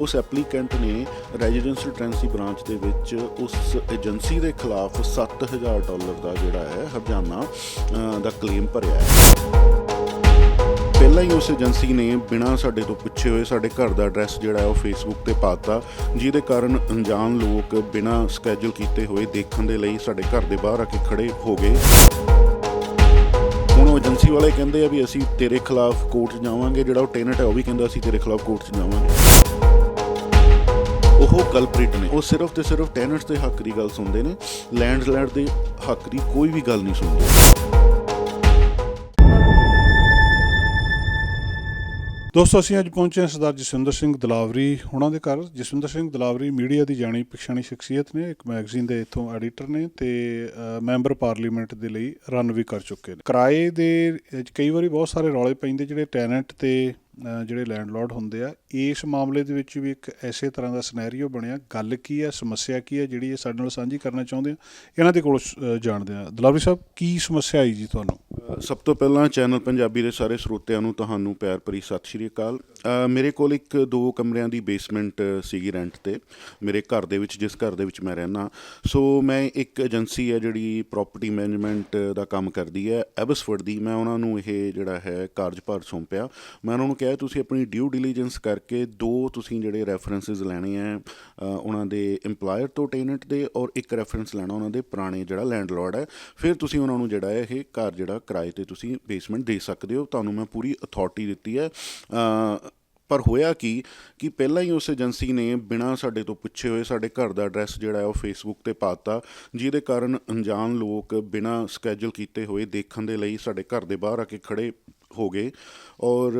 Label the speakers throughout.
Speaker 1: ਉਸ ਐਪਲੀਕੈਂਟ ਨੇ residential ਟ੍ਰਾਂਸੀ branch ਦੇ ਵਿੱਚ ਉਸ ਏਜੰਸੀ ਦੇ ਖਿਲਾਫ 7000 ਡਾਲਰ ਦਾ ਜਿਹੜਾ ਹੈ ਹਰਜਾਨਾ ਦਾ ਕਲੇਮ ਭਰਿਆ ਹੈ। ਪਹਿਲਾਂ ਹੀ ਉਸ ਏਜੰਸੀ ਨੇ ਬਿਨਾਂ ਸਾਡੇ ਤੋਂ ਪੁੱਛੇ ਹੋਏ ਸਾਡੇ ਘਰ ਦਾ ਐਡਰੈਸ ਜਿਹੜਾ ਉਹ ਫੇਸਬੁੱਕ ਤੇ ਪਾਤਾ, ਜਿਹਦੇ ਕਾਰਨ ਅਣਜਾਣ ਲੋਕ ਬਿਨਾਂ ਸਕੇਜੂਲ ਕੀਤੇ ਹੋਏ ਦੇਖਣ ਦੇ ਲਈ ਸਾਡੇ ਘਰ ਦੇ ਬਾਹਰ ਆ ਕੇ ਖੜੇ ਹੋ ਗਏ। ਹੁਣ ਉਹ ਏਜੰਸੀ ਵਾਲੇ ਕਹਿੰਦੇ ਆ ਵੀ ਅਸੀਂ ਤੇਰੇ ਖਿਲਾਫ ਕੋਰਟ 'ਚ ਜਾਵਾਂਗੇ, ਜਿਹੜਾ ਉਹ ਟੈਨਟ ਹੈ ਉਹ ਵੀ ਕਹਿੰਦਾ ਅਸੀਂ ਤੇਰੇ ਖਿਲਾਫ ਕੋਰਟ 'ਚ ਜਾਵਾਂਗੇ। ਉਹ ਕਲਪ੍ਰਿਟ ਨੇ। ਉਹ ਸਿਰਫ ਤੇ ਸਿਰਫ ਟੈਨਟਸ ਦੇ ਹੱਕ ਦੀ ਗੱਲ ਸੁਣਦੇ ਨੇ। ਲੈਂਡਲੈਂਡ ਦੇ ਹੱਕ ਦੀ ਕੋਈ ਵੀ ਗੱਲ ਨਹੀਂ ਸੁਣਦੇ।
Speaker 2: ਦੋਸਤੋ, ਅਸੀਂ ਅੱਜ ਪਹੁੰਚੇ ਹਾਂ ਸਰਦਾਰ ਜਸਵਿੰਦਰ ਸਿੰਘ ਦਲਾਵਰੀ ਉਹਨਾਂ ਦੇ ਘਰ। ਜਸਵਿੰਦਰ ਸਿੰਘ ਦਲਾਵਰੀ ਮੀਡੀਆ ਦੀ ਜਾਣੀ ਪਛਾਣੀ ਸ਼ਖਸੀਅਤ ਨੇ। ਇੱਕ ਮੈਗਜ਼ੀਨ ਦੇ ਇਥੋਂ ਐਡੀਟਰ ਨੇ ਤੇ ਮੈਂਬਰ ਪਾਰਲੀਮੈਂਟ ਦੇ ਲਈ ਰਨ ਵੀ ਕਰ ਚੁੱਕੇ ਨੇ। ਕਿਰਾਏ ਦੇ ਕਈ ਵਾਰੀ ਬਹੁਤ ਸਾਰੇ ਰੌਲੇ ਪੈਂਦੇ ਜਿਹੜੇ ਟੈਨੈਂਟ ਤੇ ਜਿਹੜੇ ਲੈਂਡਲੋਰਡ ਹੁੰਦੇ ਆ, ਇਸ ਮਾਮਲੇ ਦੇ ਵਿੱਚ ਵੀ ਇੱਕ ਐਸੇ ਤਰ੍ਹਾਂ ਦਾ ਸਿਨੈਰੀਓ ਬਣਿਆ। ਗੱਲ ਕੀ ਹੈ ਸਮੱਸਿਆ ਕੀ ਹੈ ਜਿਹੜੀ ਇਹ ਸਾਡੇ ਨਾਲ ਸਾਂਝੀ ਕਰਨਾ ਚਾਹੁੰਦੇ ਆ, ਇਹਨਾਂ ਦੇ ਕੋਲ ਜਾਣਦੇ ਆ। ਦਲਾਵਰੀ ਸਾਹਿਬ, ਕੀ ਸਮੱਸਿਆ ਆਈ ਜੀ ਤੁਹਾਨੂੰ?
Speaker 1: ਸਭ ਤੋਂ ਪਹਿਲਾਂ ਚੈਨਲ ਪੰਜਾਬੀ ਦੇ ਸਾਰੇ ਸਰੋਤਿਆਂ ਨੂੰ ਤੁਹਾਨੂੰ ਪਿਆਰ ਭਰੀ ਸਤਿ ਸ਼੍ਰੀ ਅਕਾਲ। ਮੇਰੇ ਕੋਲ ਇੱਕ ਦੋ ਕਮਰਿਆਂ ਦੀ ਬੇਸਮੈਂਟ ਸੀਗੀ ਰੈਂਟ ਤੇ, ਮੇਰੇ ਘਰ ਦੇ ਵਿੱਚ, ਜਿਸ ਘਰ ਦੇ ਵਿੱਚ ਮੈਂ ਰਹਿਣਾ ਸੋ ਮੈਂ ਇੱਕ ਏਜੰਸੀ ਹੈ ਜਿਹੜੀ ਪ੍ਰਾਪਰਟੀ ਮੈਨੇਜਮੈਂਟ ਦਾ ਕੰਮ ਕਰਦੀ ਹੈ। ਐਬਸਫੋਰਡ ਦੀ ਮੈਂ ਉਹਨਾਂ ਨੂੰ ਇਹ ਜਿਹੜਾ ਹੈ, ਕਾਰਜਭਾਰ ਸੌਂਪਿਆ। ਮੈਂ ਉਹਨਾਂ ਨੂੰ ਕਿਹਾ ਤੁਸੀਂ ਆਪਣੀ ਡਿਊ ਡਿਲੀਜੈਂਸ ਕਰਕੇ ਦੋ ਤੁਸੀਂ ਜਿਹੜੇ ਰੈਫਰੈਂਸਸ ਲੈਣੇ ਆ ਉਹਨਾਂ ਦੇ EMPLOYER ਤੋਂ ਟੈਨੈਂਟ ਦੇ ਔਰ ਇੱਕ ਰੈਫਰੈਂਸ ਲੈਣਾ ਉਹਨਾਂ ਦੇ ਪੁਰਾਣੇ ਜਿਹੜਾ ਲੈਂਡਲੋਰਡ ਹੈ। ਫਿਰ ਤੁਸੀਂ ਉਹਨਾਂ ਨੂੰ ਜਿਹੜਾ ਹੈ, ਇਹ ਘਰ ਜਿਹੜਾ ਕਿਰਾਏ ਤੇ ਤੁਸੀਂ ਬੇਸਮੈਂਟ ਦੇ ਸਕਦੇ ਹੋ। ਤੁਹਾਨੂੰ ਮੈਂ ਪੂਰੀ ਅਥਾਰਟੀ ਦਿੱਤੀ ਹੈ। ਪਰ ਹੋਇਆ ਕੀ ਕਿ ਪਹਿਲਾਂ ਹੀ ਉਸ ਏਜੰਸੀ ਨੇ ਬਿਨਾਂ ਸਾਡੇ ਤੋਂ ਪੁੱਛੇ ਹੋਏ ਸਾਡੇ ਘਰ ਦਾ ਐਡਰੈਸ ਜਿਹੜਾ ਹੈ ਉਹ ਫੇਸਬੁੱਕ ਤੇ ਪਾਤਾ ਜਿਹਦੇ ਕਾਰਨ ਅਣਜਾਣ ਲੋਕ ਬਿਨਾਂ ਸਕੇਜੂਲ ਕੀਤੇ ਹੋਏ ਦੇਖਣ ਦੇ ਲਈ ਸਾਡੇ ਘਰ ਦੇ ਬਾਹਰ ਆ ਕੇ ਖੜੇ ਹੋ ਗਏ ਔਰ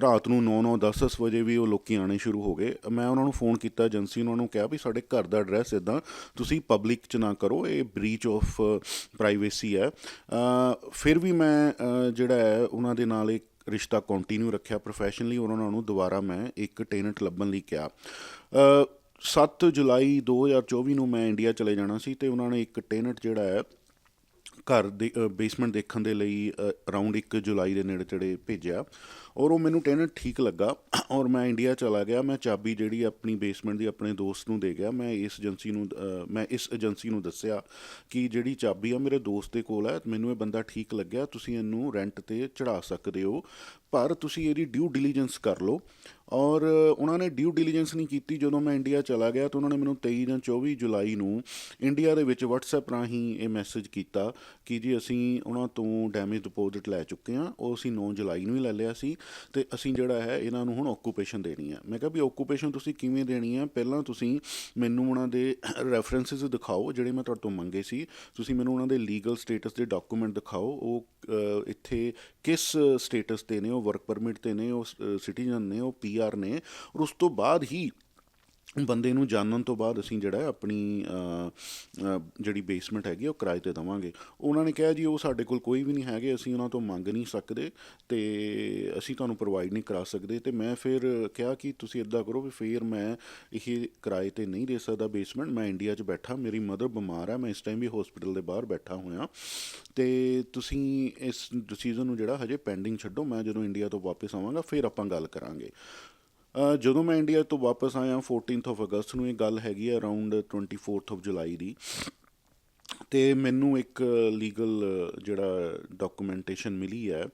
Speaker 1: ਰਾਤ ਨੂੰ 9-9 10-10 ਵਜੇ ਵੀ ਉਹ ਲੋਕੀ ਆਣੇ ਸ਼ੁਰੂ ਹੋ ਗਏ। ਮੈਂ ਉਹਨਾਂ ਨੂੰ ਫੋਨ ਕੀਤਾ ਏਜੰਸੀ ਉਹਨਾਂ ਨੂੰ ਕਿਹਾ ਵੀ ਸਾਡੇ ਘਰ ਦਾ ਐਡਰੈਸ ਇਦਾਂ ਤੁਸੀਂ ਪਬਲਿਕ ਚ ਨਾ ਕਰੋ ਇਹ ਬ੍ਰੀਚ ਆਫ ਪ੍ਰਾਈਵੇਸੀ ਹੈ। ਫਿਰ ਵੀ ਮੈਂ ਜਿਹੜਾ ਹੈ ਉਹਨਾਂ ਦੇ ਨਾਲ ਇੱਕ ਰਿਸ਼ਤਾ ਕੰਟੀਨਿਊ ਰੱਖਿਆ ਪ੍ਰੋਫੈਸ਼ਨਲੀ ਉਹਨਾਂ ਨੂੰ ਦੁਬਾਰਾ ਮੈਂ ਇੱਕ ਟੈਨੈਂਟ ਲੱਭਣ ਲਈ ਕਿਹਾ। ਅ, 7 ਜੁਲਾਈ 2024 ਨੂੰ ਮੈਂ ਇੰਡੀਆ ਚਲੇ ਜਾਣਾ ਸੀ ਤੇ ਉਹਨਾਂ ਨੇ ਇੱਕ ਟੈਨੈਂਟ ਜਿਹੜਾ ਹੈ ਘਰ ਦੇ ਬੇਸਮੈਂਟ ਦੇਖਣ ਦੇ ਲਈ ਅਰਾਊਂਡ 1 ਜੁਲਾਈ ਦੇ ਨੇੜੇ ਤੇੜੇ ਭੇਜਿਆ। ਔਰ ਉਹ ਮੈਨੂੰ ਟੈਨੈਂਟ ਠੀਕ ਲੱਗਾ ਔਰ ਮੈਂ ਇੰਡੀਆ ਚਲਾ ਗਿਆ, ਮੈਂ ਚਾਬੀ ਜਿਹੜੀ ਆਪਣੀ ਬੇਸਮੈਂਟ ਦੀ ਆਪਣੇ ਦੋਸਤ ਨੂੰ ਦੇ ਗਿਆ, ਮੈਂ ਇਸ ਏਜੰਸੀ ਨੂੰ ਮੈਂ ਇਸ ਏਜੰਸੀ ਨੂੰ ਦੱਸਿਆ ਕਿ ਜਿਹੜੀ ਚਾਬੀ ਆ ਮੇਰੇ ਦੋਸਤ ਦੇ ਕੋਲ ਹੈ ਮੈਨੂੰ ਇਹ ਬੰਦਾ ਠੀਕ ਲੱਗਿਆ, ਤੁਸੀਂ ਇਹਨੂੰ ਰੈਂਟ ਤੇ ਚੜਾ ਸਕਦੇ ਹੋ, ਪਰ ਤੁਸੀਂ ਇਹਦੀ ਡਿਊ ਡਿਲੀਜੈਂਸ ਕਰ ਲਓ। ਔਰ ਉਹਨਾਂ ਨੇ ਡਿਊ ਡਿਲੀਜੈਂਸ ਨਹੀਂ ਕੀਤੀ, ਜਦੋਂ ਮੈਂ ਇੰਡੀਆ ਚਲਾ ਗਿਆ ਤਾਂ ਉਹਨਾਂ ਨੇ ਮੈਨੂੰ 23 ਜਾਂ 24 ਜੁਲਾਈ ਨੂੰ ਇੰਡੀਆ ਦੇ ਵਿੱਚ WhatsApp ਰਾਹੀਂ ਇਹ ਮੈਸੇਜ ਕੀਤਾ ਕਿ ਜੀ ਅਸੀਂ ਉਹਨਾਂ ਤੋਂ ਡੈਮੇਜ ਡਿਪੋਜ਼ਿਟ ਲੈ ਚੁੱਕੇ ਹਾਂ, ਉਹ ਅਸੀਂ 9 ਜੁਲਾਈ ਨੂੰ ਹੀ ਲੈ ਲਿਆ ਸੀ। ਤੇ ਅਸੀਂ ਜਿਹੜਾ ਹੈ ਇਹਨਾਂ ਨੂੰ ਹੁਣ ਓਕੂਪੇਸ਼ਨ ਦੇਣੀ ਹੈ। ਮੈਂ ਕਿਹਾ ਵੀ ਓਕੂਪੇਸ਼ਨ ਤੁਸੀਂ ਕਿਵੇਂ ਦੇਣੀ ਹੈ? ਪਹਿਲਾਂ ਤੁਸੀਂ ਮੈਨੂੰ ਉਹਨਾਂ ਦੇ ਰੈਫਰੈਂਸਸ ਦਿਖਾਓ ਜਿਹੜੇ ਮੈਂ ਤੁਹਾਡੇ ਤੋਂ ਮੰਗੇ ਸੀ। ਤੁਸੀਂ ਮੈਨੂੰ ਉਹਨਾਂ ਦੇ ਲੀਗਲ ਸਟੇਟਸ ਦੇ ਡਾਕੂਮੈਂਟ ਦਿਖਾਓ। ਉਹ ਇੱਥੇ ਕਿਸ ਸਟੇਟਸ ਤੇ ਨੇ? ਉਹ ਵਰਕ ਪਰਮਿਟ ਤੇ ਨੇ? ਉਹ ਸਿਟੀਜ਼ਨ ਨੇ? ਉਹ ਪੀਆਰ ਨੇ? ਔਰ ਉਸ ਤੋਂ ਬਾਅਦ ਹੀ ਬੰਦੇ ਨੂੰ ਜਾਣਨ ਤੋਂ ਬਾਅਦ ਅਸੀਂ ਜਿਹੜਾ ਆਪਣੀ ਜਿਹੜੀ ਬੇਸਮੈਂਟ ਹੈਗੀ ਉਹ ਕਿਰਾਏ ਤੇ ਦਵਾਂਗੇ। ਉਹਨਾਂ ਨੇ ਕਿਹਾ ਜੀ, ਉਹ ਸਾਡੇ ਕੋਲ ਕੋਈ ਵੀ ਨਹੀਂ ਹੈਗੇ, ਅਸੀਂ ਉਹਨਾਂ ਤੋਂ ਮੰਗ ਨਹੀਂ ਸਕਦੇ ਤੇ ਅਸੀਂ ਤੁਹਾਨੂੰ ਪ੍ਰੋਵਾਈਡ ਨਹੀਂ ਕਰਾ ਸਕਦੇ। ਤੇ ਮੈਂ ਫਿਰ ਕਿਹਾ ਕਿ ਤੁਸੀਂ ਇਦਾਂ ਕਰੋ ਵੀ ਫਿਰ ਮੈਂ ਇਹ ਕਿਰਾਏ ਤੇ ਨਹੀਂ ਦੇ ਸਕਦਾ ਬੇਸਮੈਂਟ ਮੈਂ ਇੰਡੀਆ 'ਚ ਬੈਠਾ, ਮੇਰੀ ਮਦਰ ਬਿਮਾਰ ਹੈ ਮੈਂ ਇਸ ਟਾਈਮ ਵੀ ਹਸਪੀਟਲ ਦੇ ਬਾਹਰ ਬੈਠਾ ਹੋਇਆ। ਤੇ ਤੁਸੀਂ ਇਸ ਡਿਸੀਜਨ ਨੂੰ ਜਿਹੜਾ ਹਜੇ ਪੈਂਡਿੰਗ ਛੱਡੋ, ਮੈਂ ਜਦੋਂ ਇੰਡੀਆ ਤੋਂ ਵਾਪਸ ਆਵਾਂਗਾ, ਫਿਰ ਆਪਾਂ ਗੱਲ ਕਰਾਂਗੇ। ਜਦੋਂ ਮੈਂ ਇੰਡੀਆ ਤੋਂ ਵਾਪਸ ਆਇਆ 14th ਆਫ ਅਗਸਤ ਨੂੰ, ਇਹ ਗੱਲ ਹੈਗੀ ਹੈ ਅਰਾਊਂਡ 24th ਆਫ ਜੁਲਾਈ ਦੀ, ਤੇ ਮੈਨੂੰ ਇੱਕ ਲੀਗਲ ਜਿਹੜਾ ਡਾਕੂਮੈਂਟੇਸ਼ਨ ਮਿਲੀ ਹੈ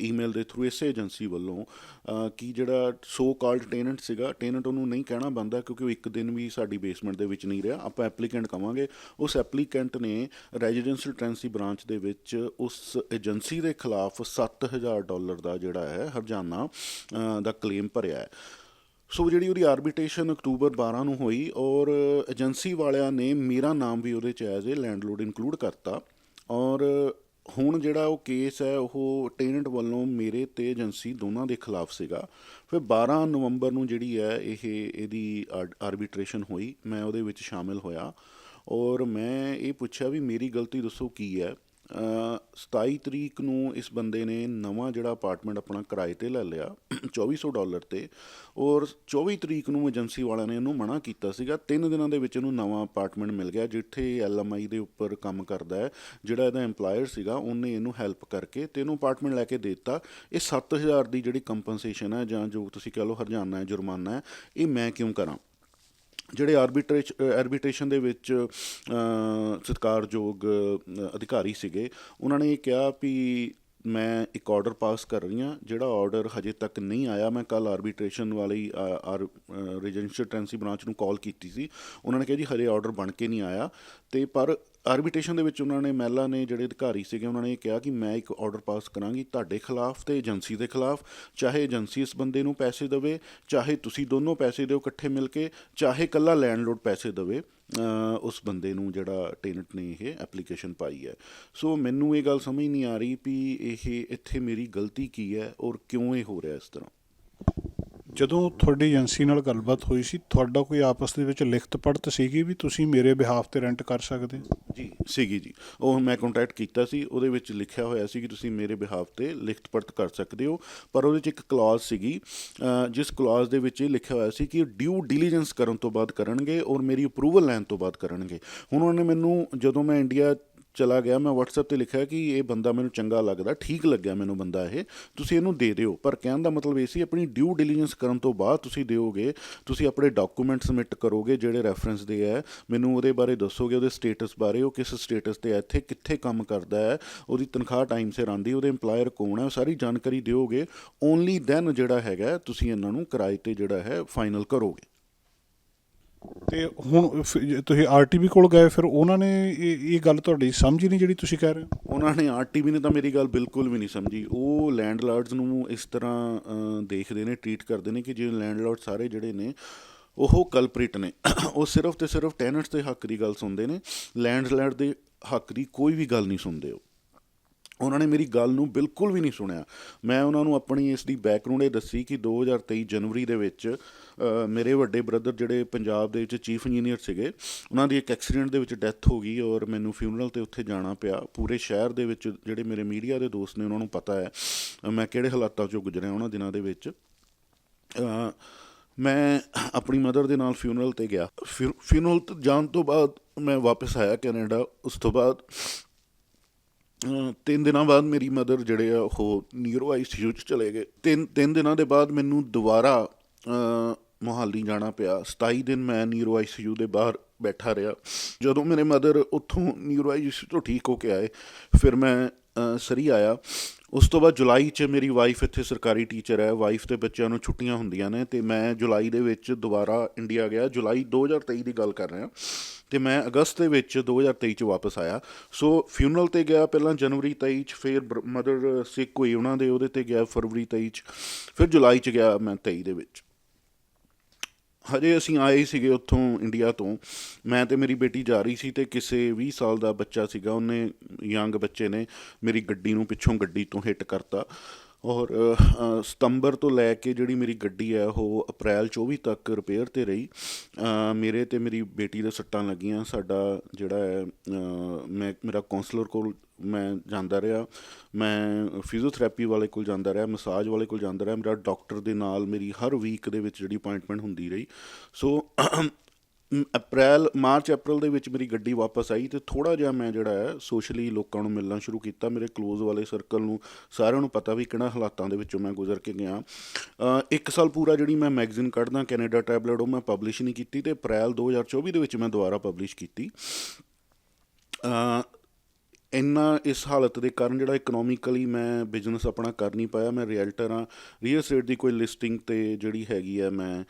Speaker 1: ਈਮੇਲ ਦੇ ਥਰੂ ਇਸ ਏਜੰਸੀ ਵੱਲੋਂ ਕਿ ਜਿਹੜਾ ਸੋ ਕਾਲਡ ਟੈਨੈਂਟ ਸੀਗਾ ਟੈਨੈਂਟ ਉਹਨੂੰ ਨਹੀਂ ਕਹਿਣਾ ਬੰਦਾ ਕਿਉਂਕਿ ਉਹ ਇੱਕ ਦਿਨ ਵੀ ਸਾਡੀ ਬੇਸਮੈਂਟ ਦੇ ਵਿੱਚ ਨਹੀਂ ਰਿਹਾ, ਆਪਾਂ ਐਪਲੀਕੈਂਟ ਕਵਾਂਗੇ। ਉਸ ਐਪਲੀਕੈਂਟ ਨੇ ਰੈਜ਼ੀਡੈਂਸ਼ੀਅਲ ਟ੍ਰਾਂਸੀ ਬ੍ਰਾਂਚ ਦੇ ਵਿੱਚ ਉਸ ਏਜੰਸੀ ਦੇ ਖਿਲਾਫ 7000 ਡਾਲਰ ਦਾ ਜਿਹੜਾ ਹੈ, ਹਰਜਾਨਾ ਦਾ ਕਲੇਮ ਭਰਿਆ ਹੈ। ਸੋ ਜਿਹੜੀ ਉਹਦੀ ਆਰਬਿਟ੍ਰੇਸ਼ਨ ਅਕਤੂਬਰ 12 ਨੂੰ ਹੋਈ ਔਰ ਏਜੰਸੀ ਵਾਲਿਆਂ ਨੇ ਮੇਰਾ ਨਾਮ ਵੀ ਉਹਦੇ ਚ ਐਜ਼ ਏ ਲੈਂਡਲੋਰਡ ਇਨਕਲੂਡ ਕਰਤਾ ਔਰ ਹੁਣ ਜਿਹੜਾ ਉਹ ਕੇਸ ਹੈ, ਉਹ ਟੈਨੈਂਟ ਵੱਲੋਂ ਮੇਰੇ ਤੇ ਏਜੰਸੀ ਦੋਨਾਂ ਦੇ ਖਿਲਾਫ ਸੀਗਾ। ਫਿਰ 12 ਨਵੰਬਰ ਨੂੰ ਜਿਹੜੀ ਹੈ, ਇਹ ਇਹਦੀ ਆਰਬਿਟ੍ਰੇਸ਼ਨ ਹੋਈ। ਮੈਂ ਉਹਦੇ ਵਿੱਚ ਸ਼ਾਮਿਲ ਹੋਇਆ ਔਰ ਮੈਂ ਇਹ ਪੁੱਛਿਆ ਵੀ ਮੇਰੀ ਗਲਤੀ ਦੱਸੋ ਕੀ ਹੈ? 27 ਤਰੀਕ ਨੂੰ ਇਸ ਬੰਦੇ ਨੇ ਨਵਾਂ ਜਿਹੜਾ ਅਪਾਰਟਮੈਂਟ ਆਪਣਾ ਕਿਰਾਏ ਤੇ ਲੈ ਲਿਆ 2400 ਡਾਲਰ ਤੇ। ਔਰ 24 ਤਰੀਕ ਨੂੰ ਏਜੰਸੀ ਵਾਲਿਆਂ ਨੇ ਇਹਨੂੰ ਮਨਾ ਕੀਤਾ ਸੀਗਾ। ਤਿੰਨ ਦਿਨਾਂ ਦੇ ਵਿੱਚ ਇਹਨੂੰ ਨਵਾਂ ਅਪਾਰਟਮੈਂਟ ਮਿਲ ਗਿਆ, ਜਿੱਥੇ ਐਲਐਮਆਈ ਦੇ ਉੱਪਰ ਕੰਮ ਕਰਦਾ ਹੈ। ਜਿਹੜਾ ਇਹਦਾ EMPLOYER ਸੀਗਾ, ਉਹਨੇ ਇਹਨੂੰ ਹੈਲਪ ਕਰਕੇ ਤੇ ਇਹਨੂੰ ਅਪਾਰਟਮੈਂਟ ਲੈ ਕੇ ਦੇ ਦਿੱਤਾ। ਇਹ 7000 ਦੀ ਜਿਹੜੀ ਕੰਪਨਸੇਸ਼ਨ ਹੈ ਜਾਂ ਜੋ ਤੁਸੀਂ ਕਹ ਲਓ ਹਰਜਾਨਾ ਹੈ, ਜੁਰਮਾਨਾ ਹੈ, ਇਹ ਮੈਂ ਕਿਉਂ ਕਰਾਂ? ਜਿਹੜੇ ਆਰਬਿਟਰੇਚ ਆਰਬਿਟ੍ਰੇਸ਼ਨ ਦੇ ਵਿੱਚ ਅ, ਸਤਿਕਾਰਯੋਗ ਅਧਿਕਾਰੀ ਸੀਗੇ ਉਹਨਾਂ ਨੇ ਇਹ ਕਿਹਾ ਵੀ ਮੈਂ ਇੱਕ ਆਰਡਰ ਪਾਸ ਕਰ ਰਹੀ ਹਾਂ ਜਿਹੜਾ ਆਰਡਰ ਹਜੇ ਤੱਕ ਨਹੀਂ ਆਇਆ ਮੈਂ ਕੱਲ ਆਰਬਿਟ੍ਰੇਸ਼ਨ ਵਾਲੀ ਆਰ ਰੈਜੀਡੈਂਸ਼ੀਅਲ ਟ੍ਰਾਂਸੀ ਬ੍ਰਾਂਚ ਨੂੰ ਕਾਲ ਕੀਤੀ ਸੀ। ਉਹਨਾਂ ਨੇ ਕਿਹਾ ਜੀ ਹਜੇ ਆਰਡਰ ਬਣ ਕੇ ਨਹੀਂ ਆਇਆ। ਤੇ ਪਰ ਆਰਬਿਟ੍ਰੇਸ਼ਨ ਦੇ ਵਿੱਚ ਉਹਨਾਂ ਨੇ ਮਹਿਲਾ ਨੇ ਜਿਹੜੇ ਅਧਿਕਾਰੀ ਸੀਗੇ, ਉਹਨਾਂ ਨੇ ਕਿਹਾ ਕਿ ਮੈਂ ਇੱਕ ਆਰਡਰ ਪਾਸ ਕਰਾਂਗੀ ਤੁਹਾਡੇ ਖਿਲਾਫ ਤੇ ਏਜੰਸੀ ਦੇ ਖਿਲਾਫ। ਚਾਹੇ ਏਜੰਸੀ ਇਸ ਬੰਦੇ ਨੂੰ ਪੈਸੇ ਦੇਵੇ, ਚਾਹੇ ਤੁਸੀਂ ਦੋਨੋਂ ਪੈਸੇ ਦਿਓ ਇਕੱਠੇ ਮਿਲ ਕੇ, ਚਾਹੇ ਕੱਲਾ ਲੈਂਡਲੋਡ ਪੈਸੇ ਦੇਵੇ ਉਸ ਬੰਦੇ ਨੂੰ ਜਿਹੜਾ ਟੈਨੈਂਟ ਨੇ ਇਹ ਐਪਲੀਕੇਸ਼ਨ ਪਾਈ ਹੈ। ਸੋ ਮੈਨੂੰ ਇਹ ਗੱਲ ਸਮਝ ਨਹੀਂ ਆ ਰਹੀ ਵੀ ਇਹ, ਇੱਥੇ ਮੇਰੀ ਗਲਤੀ ਕੀ ਹੈ ਔਰ ਕਿਉਂ ਇਹ ਹੋ ਰਿਹਾ ਇਸ ਤਰ੍ਹਾਂ?
Speaker 2: ਜਦੋਂ ਤੁਹਾਡੀ ਏਜੰਸੀ ਨਾਲ ਗੱਲਬਾਤ ਹੋਈ ਸੀ, ਤੁਹਾਡਾ ਕੋਈ ਆਪਸ ਦੇ ਵਿੱਚ ਲਿਖਤ ਪੜਤ ਸੀਗੀ ਵੀ ਤੁਸੀਂ ਮੇਰੇ ਬਿਹਾਫ ਤੇ ਰੈਂਟ ਕਰ ਸਕਦੇ ਹੋ?
Speaker 1: ਜੀ, ਸੀਗੀ ਜੀ ਉਹ ਮੈਂ ਕੰਟੈਕਟ ਕੀਤਾ ਸੀ, ਉਹਦੇ ਵਿੱਚ ਲਿਖਿਆ ਹੋਇਆ ਸੀ ਕਿ ਤੁਸੀਂ ਮੇਰੇ ਬਿਹਾਫ ਤੇ ਲਿਖਤ ਪੜਤ ਕਰ ਸਕਦੇ ਹੋ, ਪਰ ਉਹਦੇ 'ਚ ਇੱਕ ਕਲੌਜ਼ ਸੀਗੀ ਜਿਸ ਕਲੌਜ਼ ਦੇ ਵਿੱਚ ਇਹ ਲਿਖਿਆ ਹੋਇਆ ਸੀ ਕਿ ਡਿਊ ਡਿਲੀਜੈਂਸ ਕਰਨ ਤੋਂ ਬਾਅਦ ਕਰਨਗੇ ਔਰ ਮੇਰੀ ਅਪਰੂਵਲ ਲੈਣ ਤੋਂ ਬਾਅਦ ਕਰਨਗੇ ਹੁਣ ਉਹਨਾਂ ਨੇ ਮੈਨੂੰ, ਜਦੋਂ ਮੈਂ ਇੰਡੀਆ ਚਲਾ ਗਿਆ, ਮੈਂ WhatsApp ਤੇ ਲਿਖਿਆ ਕਿ ਇਹ ਬੰਦਾ ਮੈਨੂੰ ਚੰਗਾ ਲੱਗਦਾ, ਠੀਕ ਲੱਗਿਆ ਮੈਨੂੰ ਬੰਦਾ ਇਹ, ਤੁਸੀਂ ਇਹਨੂੰ ਦੇ ਦਿਓ। ਪਰ ਕਹਿਣ ਦਾ ਮਤਲਬ ਇਹ ਸੀ, ਆਪਣੀ ਡਿਊ ਡਿਲੀਜੈਂਸ ਕਰਨ ਤੋਂ ਬਾਅਦ ਤੁਸੀਂ ਦਿਓਗੇ, ਤੁਸੀਂ ਆਪਣੇ ਡਾਕੂਮੈਂਟ ਸਬਮਿਟ ਕਰੋਗੇ, ਜਿਹੜੇ ਰੈਫਰੈਂਸ ਦੇ ਹੈ, ਮੈਨੂੰ ਉਹਦੇ ਬਾਰੇ ਦੱਸੋਗੇ, ਉਹਦੇ ਸਟੇਟਸ ਬਾਰੇ, ਉਹ ਕਿਸ ਸਟੇਟਸ ਤੇ ਹੈ, ਇੱਥੇ ਕਿੱਥੇ ਕੰਮ ਕਰਦਾ ਹੈ, ਉਹਦੀ ਤਨਖਾਹ ਟਾਈਮ ਸਿਰ ਆਂਦੀ ਉਹਦੇ EMPLOYER ਕੌਣ ਹੈ, ਉਹ ਸਾਰੀ ਜਾਣਕਾਰੀ ਦਿਓਗੇ ਓਨਲੀ ਦੈਨ ਜਿਹੜਾ ਹੈਗਾ, ਤੁਸੀਂ ਇਹਨਾਂ ਨੂੰ ਕਿਰਾਏ ਤੇ ਜਿਹੜਾ ਹੈ ਫਾਈਨਲ ਕਰੋਗੇ।
Speaker 2: ਤੇ ਹੁਣ ਫਿਰ ਜੇ ਤੁਸੀਂ ਆਰਟੀਬੀ ਕੋਲ ਗਏ, ਫਿਰ ਉਹਨਾਂ ਨੇ ਇਹ ਇਹ ਗੱਲ ਤੁਹਾਡੀ ਸਮਝੀ ਨਹੀਂ ਜਿਹੜੀ ਤੁਸੀਂ ਕਹਿ ਰਹੇ ਹੋ?
Speaker 1: ਉਹਨਾਂ ਨੇ ਆਰਟੀਵੀ ਨੇ ਤਾਂ ਮੇਰੀ ਗੱਲ ਬਿਲਕੁਲ ਵੀ ਨਹੀਂ ਸਮਝੀ। ਉਹ ਲੈਂਡਲਾਰਡਸ ਨੂੰ ਇਸ ਤਰ੍ਹਾਂ ਦੇਖਦੇ ਨੇ ਟਰੀਟ ਕਰਦੇ ਨੇ ਕਿ ਜਿਹੜੇ ਲੈਂਡਲਾਰਡ ਸਾਰੇ ਜਿਹੜੇ ਨੇ, ਉਹ ਕਲਪ੍ਰਿਟ ਨੇ। ਉਹ ਸਿਰਫ ਤੇ ਸਿਰਫ ਟੈਨੈਂਟਸ ਦੇ ਹੱਕ ਦੀ ਗੱਲ ਸੁਣਦੇ ਨੇ। ਲੈਂਡਲੈਂਡ ਦੇ ਹੱਕ ਦੀ ਕੋਈ ਵੀ ਗੱਲ ਨਹੀਂ ਸੁਣਦੇ ਉਹ। ਉਹਨਾਂ ਨੇ ਮੇਰੀ ਗੱਲ ਨੂੰ ਬਿਲਕੁਲ ਵੀ ਨਹੀਂ ਸੁਣਿਆ। ਮੈਂ ਉਹਨਾਂ ਨੂੰ ਆਪਣੀ ਇਸ ਦੀ ਬੈਕਗ੍ਰਾਉਂਡ ਇਹ ਦੱਸੀ ਕਿ 2023 ਜਨਵਰੀ ਦੇ ਵਿੱਚ ਮੇਰੇ ਵੱਡੇ ਬ੍ਰਦਰ ਜਿਹੜੇ ਪੰਜਾਬ ਦੇ ਵਿੱਚ ਚੀਫ ਇੰਜੀਨੀਅਰ ਸੀਗੇ, ਉਹਨਾਂ ਦੀ ਇੱਕ ਐਕਸੀਡੈਂਟ ਦੇ ਵਿੱਚ ਡੈਥ ਹੋ ਗਈ ਔਰ ਮੈਨੂੰ ਫਿਊਨਰਲ ਤੇ ਉੱਥੇ ਜਾਣਾ ਪਿਆ। ਪੂਰੇ ਸ਼ਹਿਰ ਦੇ ਵਿੱਚ ਜਿਹੜੇ ਮੇਰੇ ਮੀਡੀਆ ਦੇ ਦੋਸਤ ਨੇ ਉਹਨਾਂ ਨੂੰ ਪਤਾ ਹੈ ਮੈਂ ਕਿਹੜੇ ਹਾਲਾਤਾਂ 'ਚੋਂ ਗੁਜ਼ਰਿਆ ਉਹਨਾਂ ਦਿਨਾਂ ਦੇ ਵਿੱਚ। ਮੈਂ ਆਪਣੀ ਮਦਰ ਦੇ ਨਾਲ ਫਿਊਨਰਲ ਤੇ ਗਿਆ। ਫਿਊਨਰਲ ਤੇ ਜਾਣ ਤੋਂ ਬਾਅਦ ਮੈਂ ਵਾਪਸ ਆਇਆ ਕੈਨੇਡਾ। ਉਸ ਤੋਂ ਬਾਅਦ ਤਿੰਨ ਦਿਨਾਂ ਬਾਅਦ ਮੇਰੀ ਮਦਰ ਜਿਹੜੇ ਆ, ਉਹ ਨੀਰੋ ਆਈਸੀਯੂ ਚ ਚਲੇ ਗਏ। ਤਿੰਨ ਤਿੰਨ ਦਿਨਾਂ ਦੇ ਬਾਅਦ ਮੈਨੂੰ ਦੁਬਾਰਾ ਮੋਹਾਲੀ ਜਾਣਾ ਪਿਆ। 27 ਦਿਨ ਮੈਂ ਨੀਰੋ ਆਈਸੀਯੂ ਦੇ ਬਾਹਰ ਬੈਠਾ ਰਿਹਾ। ਜਦੋਂ ਮੇਰੇ ਮਦਰ ਉੱਥੋਂ ਨੀਰੋ ਆਈਸੀਯੂ ਤੋਂ ਠੀਕ ਹੋ ਕੇ ਆਏ, ਫਿਰ ਮੈਂ ਸਰੀ ਆਇਆ। ਉਸ ਤੋਂ ਬਾਅਦ ਜੁਲਾਈ 'ਚ ਮੇਰੀ ਵਾਈਫ ਇੱਥੇ ਸਰਕਾਰੀ ਟੀਚਰ ਹੈ ਵਾਈਫ ਤੇ ਬੱਚਿਆਂ ਨੂੰ ਛੁੱਟੀਆਂ ਹੁੰਦੀਆਂ ਨੇ ਤੇ ਮੈਂ ਜੁਲਾਈ ਦੇ ਵਿੱਚ ਦੁਬਾਰਾ ਇੰਡੀਆ ਗਿਆ। ਜੁਲਾਈ 2023 ਦੀ ਗੱਲ ਕਰ ਰਿਹਾ। ਤੇ ਮੈਂ ਅਗਸਤ ਦੇ ਵਿੱਚ 2023 ਚ ਵਾਪਸ ਆਇਆ। ਸੋ ਫਿਊਨਰਲ ਤੇ ਗਿਆ ਪਹਿਲਾਂ ਜਨਵਰੀ 23 ਚ, ਫਿਰ ਮਦਰ ਸਿੱਖ ਹੋਈ ਉਹਨਾਂ ਦੇ, ਉਹਦੇ ਤੇ ਗਿਆ ਫਰਵਰੀ 23 ਚ, ਫਿਰ ਜੁਲਾਈ ਚ ਗਿਆ ਮੈਂ 23 ਦੇ ਵਿੱਚ। ਹਜੇ ਅਸੀਂ ਆਏ ਸੀਗੇ ਉੱਥੋਂ ਇੰਡੀਆ ਤੋਂ। ਮੈਂ ਤੇ ਮੇਰੀ ਬੇਟੀ ਜਾ ਰਹੀ ਸੀ ਤੇ ਕਿਸੇ 20 ਸਾਲ ਦਾ ਬੱਚਾ ਸੀਗਾ। ਉਹਨੇ ਯੰਗ ਬੱਚੇ ਨੇ ਮੇਰੀ ਗੱਡੀ ਨੂੰ ਪਿੱਛੋਂ ਗੱਡੀ ਤੋਂ ਹਿੱਟ ਕਰਤਾ। ਔਰ ਸਤੰਬਰ ਤੋਂ ਲੈ ਕੇ ਜਿਹੜੀ ਮੇਰੀ ਗੱਡੀ ਹੈ, ਉਹ ਅਪ੍ਰੈਲ 24 ਤੱਕ ਰਿਪੇਅਰ ਤੇ ਰਹੀ। ਮੇਰੇ ਤੇ ਮੇਰੀ ਬੇਟੀ ਦੇ ਸੱਟਾਂ ਲੱਗੀਆਂ। ਸਾਡਾ ਜਿਹੜਾ ਹੈ ਮੈਂ, ਮੇਰਾ ਕਾਉਂਸਲਰ ਕੋਲ ਮੈਂ ਜਾਂਦਾ ਰਿਹਾ। ਮੈਂ ਫਿਜ਼ੀਓਥੈਰੇਪੀ ਵਾਲੇ ਕੋਲ ਜਾਂਦਾ ਰਿਹਾ ਮਸਾਜ ਵਾਲੇ ਕੋਲ ਜਾਂਦਾ ਰਿਹਾ। ਮੇਰਾ ਡਾਕਟਰ ਦੇ ਨਾਲ ਮੇਰੀ ਹਰ ਵੀਕ ਦੇ ਵਿੱਚ ਜਿਹੜੀ ਅਪਾਇੰਟਮੈਂਟ ਹੁੰਦੀ ਰਹੀ। ਸੋ ਅਪ੍ਰੈਲ, ਮਾਰਚ, ਅਪ੍ਰੈਲ ਦੇ ਵਿੱਚ ਮੇਰੀ ਗੱਡੀ ਵਾਪਸ ਆਈ ਤੇ ਥੋੜਾ ਜਿਹਾ ਮੈਂ ਜਿਹੜਾ ਹੈ ਸੋਸ਼ਲੀ ਲੋਕਾਂ ਨੂੰ ਮਿਲਣਾ ਸ਼ੁਰੂ ਕੀਤਾ। ਮੇਰੇ ক্লোਜ਼ ਵਾਲੇ ਸਰਕਲ ਨੂੰ ਸਾਰਿਆਂ ਨੂੰ ਪਤਾ ਵੀ ਕਿਹੜਾ ਹਾਲਾਤਾਂ ਦੇ ਵਿੱਚੋਂ ਮੈਂ ਗੁਜ਼ਰ ਕੇ ਗਿਆ। ਇੱਕ ਸਾਲ ਪੂਰਾ ਜਿਹੜੀ ਮੈਂ ਮੈਗਜ਼ੀਨ ਕੱਢਦਾ ਕੈਨੇਡਾ ਟੈਬਲੇਟ ਉਹ ਮੈਂ ਪਬਲਿਸ਼ ਨਹੀਂ ਕੀਤੀ ਤੇ ਅਪ੍ਰੈਲ 2024 ਦੇ ਵਿੱਚ ਮੈਂ ਦੁਬਾਰਾ ਪਬਲਿਸ਼ ਕੀਤੀ। ਇੰਨਾ ਇਸ ਹਾਲਤ ਦੇ ਕਾਰਨ ਜਿਹੜਾ ਇਕਨੋਮਿਕਲੀ ਮੈਂ ਬਿਜ਼ਨਸ ਆਪਣਾ ਕਰ ਨਹੀਂ ਪਾਇਆ, ਮੈਂ ਰੀਅਲਟਰ ਹਾਂ। ਰੀਅਲ ਏਸਟੇਟ ਦੀ ਕੋਈ ਲਿਸਟਿੰਗ ਤੇ ਜਿਹੜੀ ਹੈਗੀ ਹੈ ਮੈਂ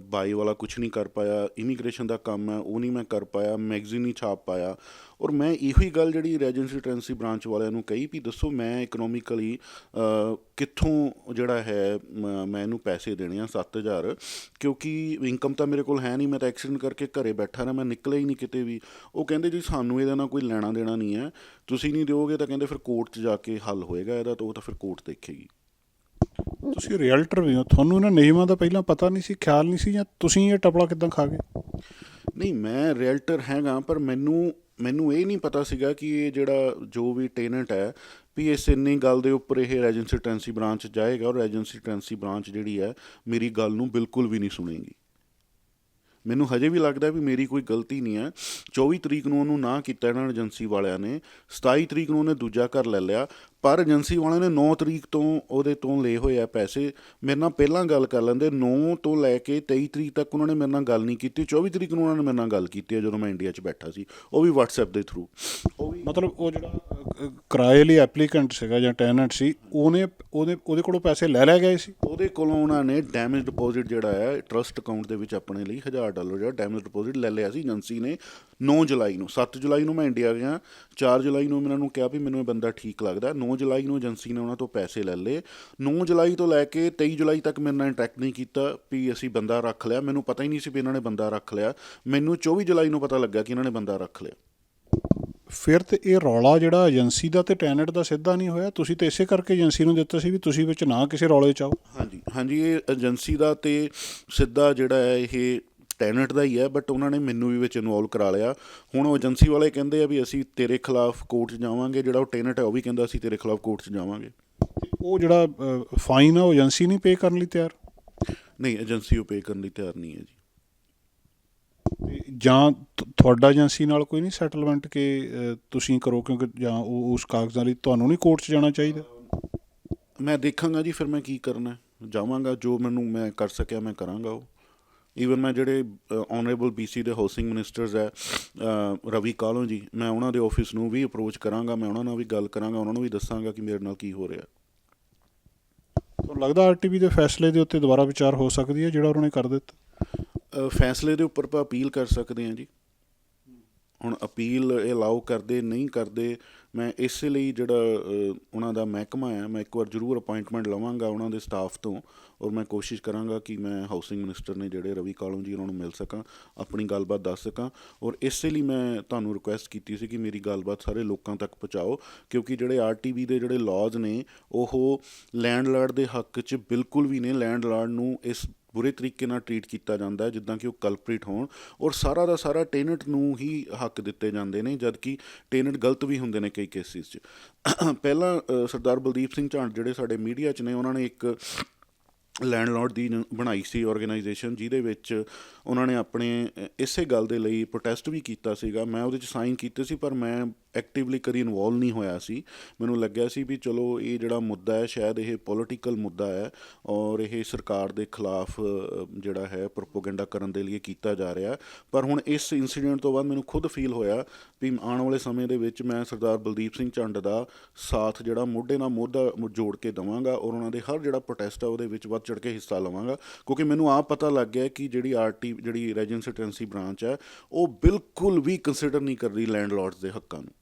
Speaker 1: ਬਾਈ ਵਾਲਾ ਕੁਝ ਨਹੀਂ ਕਰ ਪਾਇਆ ਇਮੀਗ੍ਰੇਸ਼ਨ ਦਾ ਕੰਮ ਹੈ, ਉਹ ਨਹੀਂ ਮੈਂ ਕਰ ਪਾਇਆ ਮੈਗਜ਼ੀਨ ਨਹੀਂ ਛਾਪ ਪਾਇਆ। ਔਰ ਮੈਂ ਇਹੋ ਹੀ ਗੱਲ ਜਿਹੜੀ ਰੈਜੈਂਸੀ ਟ੍ਰਾਂਸੀ ਬ੍ਰਾਂਚ ਵਾਲਿਆਂ ਨੂੰ ਕਹੀ ਵੀ ਦੱਸੋ ਮੈਂ ਇਕਨੋਮਿਕਲੀ ਕਿੱਥੋਂ ਜਿਹੜਾ ਹੈ, ਮ- ਮੈਂ ਇਹਨੂੰ ਪੈਸੇ ਦੇਣੇ ਆ 7000 ਕਿਉਂਕਿ ਇਨਕਮ ਤਾਂ ਮੇਰੇ ਕੋਲ ਹੈ ਨਹੀਂ, ਮੈਂ ਤਾਂ ਐਕਸੀਡੈਂਟ ਕਰਕੇ ਘਰੇ ਬੈਠਾ ਨਾ, ਮੈਂ ਨਿਕਲਿਆ ਹੀ ਨਹੀਂ ਕਿਤੇ ਵੀ। ਉਹ ਕਹਿੰਦੇ ਜੀ ਸਾਨੂੰ ਇਹਦਾ ਨਾਲ ਕੋਈ ਲੈਣਾ ਦੇਣਾ ਨਹੀਂ ਹੈ, ਤੁਸੀਂ ਨਹੀਂ ਦਿਓਗੇ ਤਾਂ ਕਹਿੰਦੇ ਫਿਰ ਕੋਰਟ 'ਚ ਜਾ ਕੇ ਹੱਲ ਹੋਏਗਾ ਇਹਦਾ, ਤਾਂ ਉਹ ਤਾਂ ਫਿਰ ਕੋਰਟ ਦੇਖੇਗੀ।
Speaker 2: ਤੁਸੀਂ ਰੀਅਲਟਰ ਵੀ ਹੋ, ਤੁਹਾਨੂੰ ਇਹਨਾਂ ਨਿਯਮਾਂ ਦਾ ਪਹਿਲਾਂ ਪਤਾ ਨਹੀਂ ਸੀ, ਖਿਆਲ ਨਹੀਂ ਸੀ, ਜਾਂ ਤੁਸੀਂ ਇਹ ਟਪਲਾ ਕਿਦਾਂ ਖਾ ਗਏ?
Speaker 1: ਨਹੀਂ, ਮੈਂ ਰੀਅਲਟਰ ਹੈਗਾ, ਪਰ ਮੈਨੂੰ ਮੈਨੂੰ ਇਹ ਨਹੀਂ ਪਤਾ ਸੀਗਾ ਕਿ ਇਹ ਜਿਹੜਾ ਜੋ ਵੀ ਟੈਨੈਂਟ ਹੈ, ਵੀ ਇਸ ਇੰਨੀ ਗੱਲ ਦੇ ਉੱਪਰ ਇਹ ਰੈਜੈਂਸੀ ਟੈਂਸੀ ਬ੍ਰਾਂਚ ਜਾਏਗਾ, ਔਰ ਰੈਜੈਂਸੀ ਟੈਂਸੀ ਬ੍ਰਾਂਚ ਜਿਹੜੀ ਹੈ, ਮੇਰੀ ਗੱਲ ਨੂੰ ਬਿਲਕੁਲ ਵੀ ਨਹੀਂ ਸੁਣੇਗੀ। ਮੈਨੂੰ ਹਜੇ ਵੀ ਲੱਗਦਾ ਵੀ ਮੇਰੀ ਕੋਈ ਗਲਤੀ ਨਹੀਂ ਹੈ। 24 ਤਰੀਕ ਨੂੰ ਉਹਨੂੰ ਨਾ ਕੀਤਾ ਇਹਨਾਂ ਏਜੰਸੀ ਵਾਲਿਆਂ ਨੇ 27 ਤਰੀਕ ਨੂੰ ਉਹਨੇ ਦੂਜਾ ਘਰ ਲੈ ਲਿਆ ਪਰ ਏਜੰਸੀ ਵਾਲਿਆਂ ਨੇ 9 ਤਰੀਕ ਤੋਂ ਉਹਦੇ ਤੋਂ ਲਏ ਹੋਏ ਆ ਪੈਸੇ। ਮੇਰੇ ਨਾਲ ਪਹਿਲਾਂ ਗੱਲ ਕਰ ਲੈਂਦੇ 9 ਤੋਂ ਲੈ ਕੇ 23 ਤਰੀਕ ਤੱਕ ਉਹਨਾਂ ਨੇ ਮੇਰੇ ਨਾਲ ਗੱਲ ਨਹੀਂ ਕੀਤੀ। 24 ਤਰੀਕ ਨੂੰ ਉਹਨਾਂ ਨੇ ਮੇਰੇ ਨਾਲ ਗੱਲ ਕੀਤੀ ਜਦੋਂ ਮੈਂ ਇੰਡੀਆ 'ਚ ਬੈਠਾ ਸੀ ਉਹ ਵੀ WhatsApp ਦੇ ਥਰੂ ਉਹ ਵੀ
Speaker 2: ਮਤਲਬ ਉਹ ਜਿਹੜਾ ਕਿਰਾਏ ਲਈ ਐਪਲੀਕੈਂਟ ਸੀਗਾ ਜਾਂ ਟੈਨੈਂਟ ਸੀ ਉਹਨੇ ਉਹਦੇ ਉਹਦੇ ਕੋਲੋਂ ਪੈਸੇ ਲੈ ਲੈ ਗਏ ਸੀ?
Speaker 1: ਉਹਦੇ ਕੋਲੋਂ ਉਹਨਾਂ ਨੇ ਡੈਮੇਜ ਡਿਪੋਜ਼ਿਟ ਜਿਹੜਾ ਹੈ ਟਰਸਟ ਅਕਾਊਂਟ ਦੇ ਵਿੱਚ ਆਪਣੇ ਲਈ 1000 ਡਾਲਰ ਜਿਹੜਾ ਡੈਮੇਜ ਡਿਪੋਜ਼ਿਟ ਲੈ ਲਿਆ ਸੀ। ਏਜੰਸੀ ਨੇ 9 ਜੁਲਾਈ ਨੂੰ 7 ਜੁਲਾਈ ਨੂੰ ਮੈਂ ਇੰਡੀਆ ਗਿਆ 4 ਜੁਲਾਈ ਨੂੰ ਮੈਂ ਇਹਨਾਂ ਨੂੰ ਕਿਹਾ ਵੀ ਮੈਨੂੰ ਇਹ ਬੰਦਾ ਠੀਕ ਲੱਗਦਾ 9 ਜੁਲਾਈ ਨੂੰ ਏਜੰਸੀ ਨੇ ਉਹਨਾਂ ਤੋਂ ਪੈਸੇ ਲੈ ਲਏ 9 ਜੁਲਾਈ ਤੋਂ ਲੈ ਕੇ 23 ਜੁਲਾਈ ਤੱਕ ਮੇਰੇ ਨਾਲ ਇੰਟਰੈਕਟ ਨਹੀਂ ਕੀਤਾ ਵੀ ਅਸੀਂ ਬੰਦਾ ਰੱਖ ਲਿਆ ਮੈਨੂੰ ਪਤਾ ਹੀ ਨਹੀਂ ਸੀ ਵੀ ਇਹਨਾਂ ਨੇ ਬੰਦਾ ਰੱਖ ਲਿਆ ਮੈਨੂੰ 24 ਜੁਲਾਈ ਨੂੰ ਪਤਾ ਲੱਗਾ ਕਿ ਇਹਨਾਂ ਨੇ ਬੰਦਾ ਰੱਖ ਲਿਆ।
Speaker 2: ਫਿਰ ਤੇ ਇਹ ਰੌਲਾ ਜਿਹੜਾ ਏਜੰਸੀ ਦਾ ਤੇ ਟੈਨੈਂਟ ਦਾ ਸਿੱਧਾ ਨਹੀਂ ਹੋਇਆ ਤੁਸੀਂ ਤੇ ਇਸੇ ਕਰਕੇ ਏਜੰਸੀ ਨੂੰ ਦਿੱਤਾ ਸੀ ਵੀ ਤੁਸੀਂ ਵਿੱਚ ਨਾ ਕਿਸੇ ਰੌਲੇ ਚ ਆਓ।
Speaker 1: ਹਾਂਜੀ ਹਾਂਜੀ ਇਹ ਏਜੰਸੀ ਦਾ ਤੇ ਸਿੱਧਾ ਜਿਹੜਾ ਹੈ ਇਹ ਟੈਨੈਂਟ ਦਾ ਹੀ ਹੈ ਬਟ ਉਹਨਾਂ ਨੇ ਮੈਨੂੰ ਵੀ ਵਿੱਚ ਇਨਵੋਲਵ ਕਰਾ ਲਿਆ। ਹੁਣ ਉਹ ਏਜੰਸੀ ਵਾਲੇ ਕਹਿੰਦੇ ਆ ਵੀ ਅਸੀਂ ਤੇਰੇ ਖਿਲਾਫ ਕੋਰਟ 'ਚ ਜਾਵਾਂਗੇ ਜਿਹੜਾ ਉਹ ਟੈਨੈਂਟ ਹੈ ਉਹ ਵੀ ਕਹਿੰਦਾ ਅਸੀਂ ਤੇਰੇ ਖਿਲਾਫ ਕੋਰਟ 'ਚ ਜਾਵਾਂਗੇ।
Speaker 2: ਉਹ ਜਿਹੜਾ ਫਾਈਨ ਆ ਉਹ ਏਜੰਸੀ ਨਹੀਂ ਪੇ ਕਰਨ ਲਈ ਤਿਆਰ?
Speaker 1: ਨਹੀਂ ਏਜੰਸੀ ਉਹ ਪੇ ਕਰਨ ਲਈ ਤਿਆਰ ਨਹੀਂ ਹੈ ਜੀ।
Speaker 2: ਜਾਂ ਤੁਹਾਡਾ ਏਜੰਸੀ ਨਾਲ ਕੋਈ ਨਹੀਂ ਸੈਟਲਮੈਂਟ ਕਿ ਤੁਸੀਂ ਕਰੋ ਕਿਉਂਕਿ ਜਾਂ ਉਹ ਉਸ ਕਾਗਜ਼ਾਂ ਲਈ ਤੁਹਾਨੂੰ ਨਹੀਂ ਕੋਰਟ 'ਚ ਜਾਣਾ ਚਾਹੀਦਾ?
Speaker 1: ਮੈਂ ਦੇਖਾਂਗਾ ਜੀ ਫਿਰ ਮੈਂ ਕੀ ਕਰਨਾ। ਜਾਵਾਂਗਾ ਜੋ ਮੈਨੂੰ ਮੈਂ ਕਰ ਸਕਿਆ ਮੈਂ ਕਰਾਂਗਾ ਉਹ। ਈਵਨ ਮੈਂ ਜਿਹੜੇ ਆਨਰੇਬਲ ਬੀਸੀ ਦੇ ਹਾਊਸਿੰਗ ਮਿਨਿਸਟਰਸ ਹੈ ਰਵੀ ਕਾਲੋ ਜੀ ਮੈਂ ਉਹਨਾਂ ਦੇ ਆਫਿਸ ਨੂੰ ਵੀ ਅਪਰੋਚ ਕਰਾਂਗਾ ਮੈਂ ਉਹਨਾਂ ਨਾਲ ਵੀ ਗੱਲ ਕਰਾਂਗਾ ਉਹਨਾਂ ਨੂੰ ਵੀ ਦੱਸਾਂਗਾ ਕਿ ਮੇਰੇ ਨਾਲ ਕੀ ਹੋ ਰਿਹਾ।
Speaker 2: ਤੁਹਾਨੂੰ ਲੱਗਦਾ ਆਰਟੀਵੀ ਦੇ ਫੈਸਲੇ ਦੇ ਉੱਤੇ ਦੁਬਾਰਾ ਵਿਚਾਰ ਹੋ ਸਕਦੀ ਹੈ ਜਿਹੜਾ ਉਹਨਾਂ ਨੇ ਕਰ ਦਿੱਤਾ?
Speaker 1: ਫੈਸਲੇ ਦੇ ਉੱਪਰ ਆਪਾਂ ਅਪੀਲ ਕਰ ਸਕਦੇ ਹਾਂ ਜੀ। ਹੁਣ ਅਪੀਲ ਇਹ ਅਲਾਉ ਕਰਦੇ ਨਹੀਂ ਕਰਦੇ ਮੈਂ ਇਸੇ ਲਈ ਜਿਹੜਾ ਉਹਨਾਂ ਦਾ ਮਹਿਕਮਾ ਆ, ਮੈਂ ਇੱਕ ਵਾਰ ਜ਼ਰੂਰ ਅਪਾਇੰਟਮੈਂਟ ਲਵਾਂਗਾ ਉਹਨਾਂ ਦੇ ਸਟਾਫ ਤੋਂ ਔਰ ਮੈਂ ਕੋਸ਼ਿਸ਼ ਕਰਾਂਗਾ ਕਿ ਮੈਂ ਹਾਊਸਿੰਗ ਮਿਨਿਸਟਰ ਨੇ ਜਿਹੜੇ ਰਵੀ ਕਾਲੋਂ ਜੀ, ਉਹਨਾਂ ਨੂੰ ਮਿਲ ਸਕਾਂ, ਆਪਣੀ ਗੱਲਬਾਤ ਦੱਸ ਸਕਾਂ ਔਰ ਇਸੇ ਲਈ ਮੈਂ ਤੁਹਾਨੂੰ ਰਿਕੁਐਸਟ ਕੀਤੀ ਸੀ ਕਿ ਮੇਰੀ ਗੱਲਬਾਤ ਸਾਰੇ ਲੋਕਾਂ ਤੱਕ ਪਹੁੰਚਾਓ ਕਿਉਂਕਿ ਜਿਹੜੇ ਆਰਟੀਵੀ ਦੇ ਜਿਹੜੇ ਲਾਜ਼ ਨੇ, ਉਹ ਲੈਂਡਲਾਰਡ ਦੇ ਹੱਕ 'ਚ ਬਿਲਕੁਲ ਵੀ ਨੇ, ਲੈਂਡਲਾਰਡ ਨੂੰ ਇਸ ਬੁਰੇ ਤਰੀਕੇ ਨਾਲ ਟਰੀਟ ਕੀਤਾ ਜਾਂਦਾ ਹੈ, ਜਿੱਦਾਂ ਕਿ ਉਹ ਕਲਪ੍ਰੀਟ ਹੋਣ ਔਰ ਸਾਰਾ ਦਾ ਸਾਰਾ ਟੈਨੈਂਟ ਨੂੰ ਹੀ ਹੱਕ ਦਿੱਤੇ ਜਾਂਦੇ ਨੇ, ਜਦਕਿ ਟੈਨੈਂਟ ਗਲਤ ਵੀ ਹੁੰਦੇ ਨੇ ਕਈ ਕੇਸਿਸ 'ਚ। ਪਹਿਲਾਂ ਸਰਦਾਰ ਬਲਦੀਪ ਸਿੰਘ ਝਾਂਡ ਜਿਹੜੇ ਸਾਡੇ ਮੀਡੀਆ 'ਚ ਨੇ, ਉਹਨਾਂ ਨੇ ਇੱਕ ਲੈਂਡਲਾਰਡ ਦੀ ਬਣਾਈ ਸੀ ਆਰਗੇਨਾਈਜੇਸ਼ਨ ਜਿਹਦੇ ਵਿੱਚ ਉਹਨਾਂ ਨੇ ਆਪਣੇ ਇਸੇ ਗੱਲ ਦੇ ਲਈ ਪ੍ਰੋਟੈਸਟ ਵੀ ਕੀਤਾ ਸੀਗਾ। ਮੈਂ ਉਹਦੇ 'ਚ ਸਾਈਨ ਕੀਤੇ ਸੀ, ਪਰ ਮੈਂ ਐਕਟਿਵਲੀ ਕਦੀ ਇਨਵੋਲਵ ਨਹੀਂ ਹੋਇਆ ਸੀ। ਮੈਨੂੰ ਲੱਗਿਆ ਸੀ ਵੀ ਚਲੋ ਇਹ ਜਿਹੜਾ ਮੁੱਦਾ ਹੈ, ਸ਼ਾਇਦ ਇਹ ਪੋਲੀਟੀਕਲ ਮੁੱਦਾ ਹੈ ਔਰ ਇਹ ਸਰਕਾਰ ਦੇ ਖਿਲਾਫ ਜਿਹੜਾ ਹੈ ਪ੍ਰੋਪਗੈਂਡਾ ਕਰਨ ਦੇ ਲਈ ਕੀਤਾ ਜਾ ਰਿਹਾ। ਪਰ ਹੁਣ ਇਸ ਇਨਸੀਡੈਂਟ ਤੋਂ ਬਾਅਦ ਮੈਨੂੰ ਖੁਦ ਫੀਲ ਹੋਇਆ ਵੀ ਆਉਣ ਵਾਲੇ ਸਮੇਂ ਦੇ ਵਿੱਚ ਮੈਂ ਸਰਦਾਰ ਬਲਦੀਪ ਸਿੰਘ ਝੰਡ ਦਾ ਸਾਥ ਜਿਹੜਾ ਮੋਢੇ ਨਾਲ ਮੋਢਾ ਜੋੜ ਕੇ ਦਵਾਂਗਾ ਔਰ ਉਹਨਾਂ ਦੇ ਹਰ ਜਿਹੜਾ ਪ੍ਰੋਟੈਸਟ ਆ ਉਹਦੇ ਵਿੱਚ ਵੱਧ ਚੜ ਕੇ ਹਿੱਸਾ ਲਵਾਂਗਾ। ਕਿਉਂਕਿ ਮੈਨੂੰ ਆਪ ਪਤਾ ਲੱਗ ਗਿਆ ਕਿ ਜਿਹੜੀ ਆਰਟੀ ਜਿਹੜੀ ਰੈਜੈਂਸੀ ਬ੍ਰਾਂਚ ਹੈ, ਉਹ ਬਿਲਕੁਲ ਵੀ ਕੰਸੀਡਰ ਨਹੀਂ ਕਰ ਕਰਦੀ ਲੈਂਡਲਾਰਡਸ ਦੇ ਹੱਕਾਂ ਨੂੰ।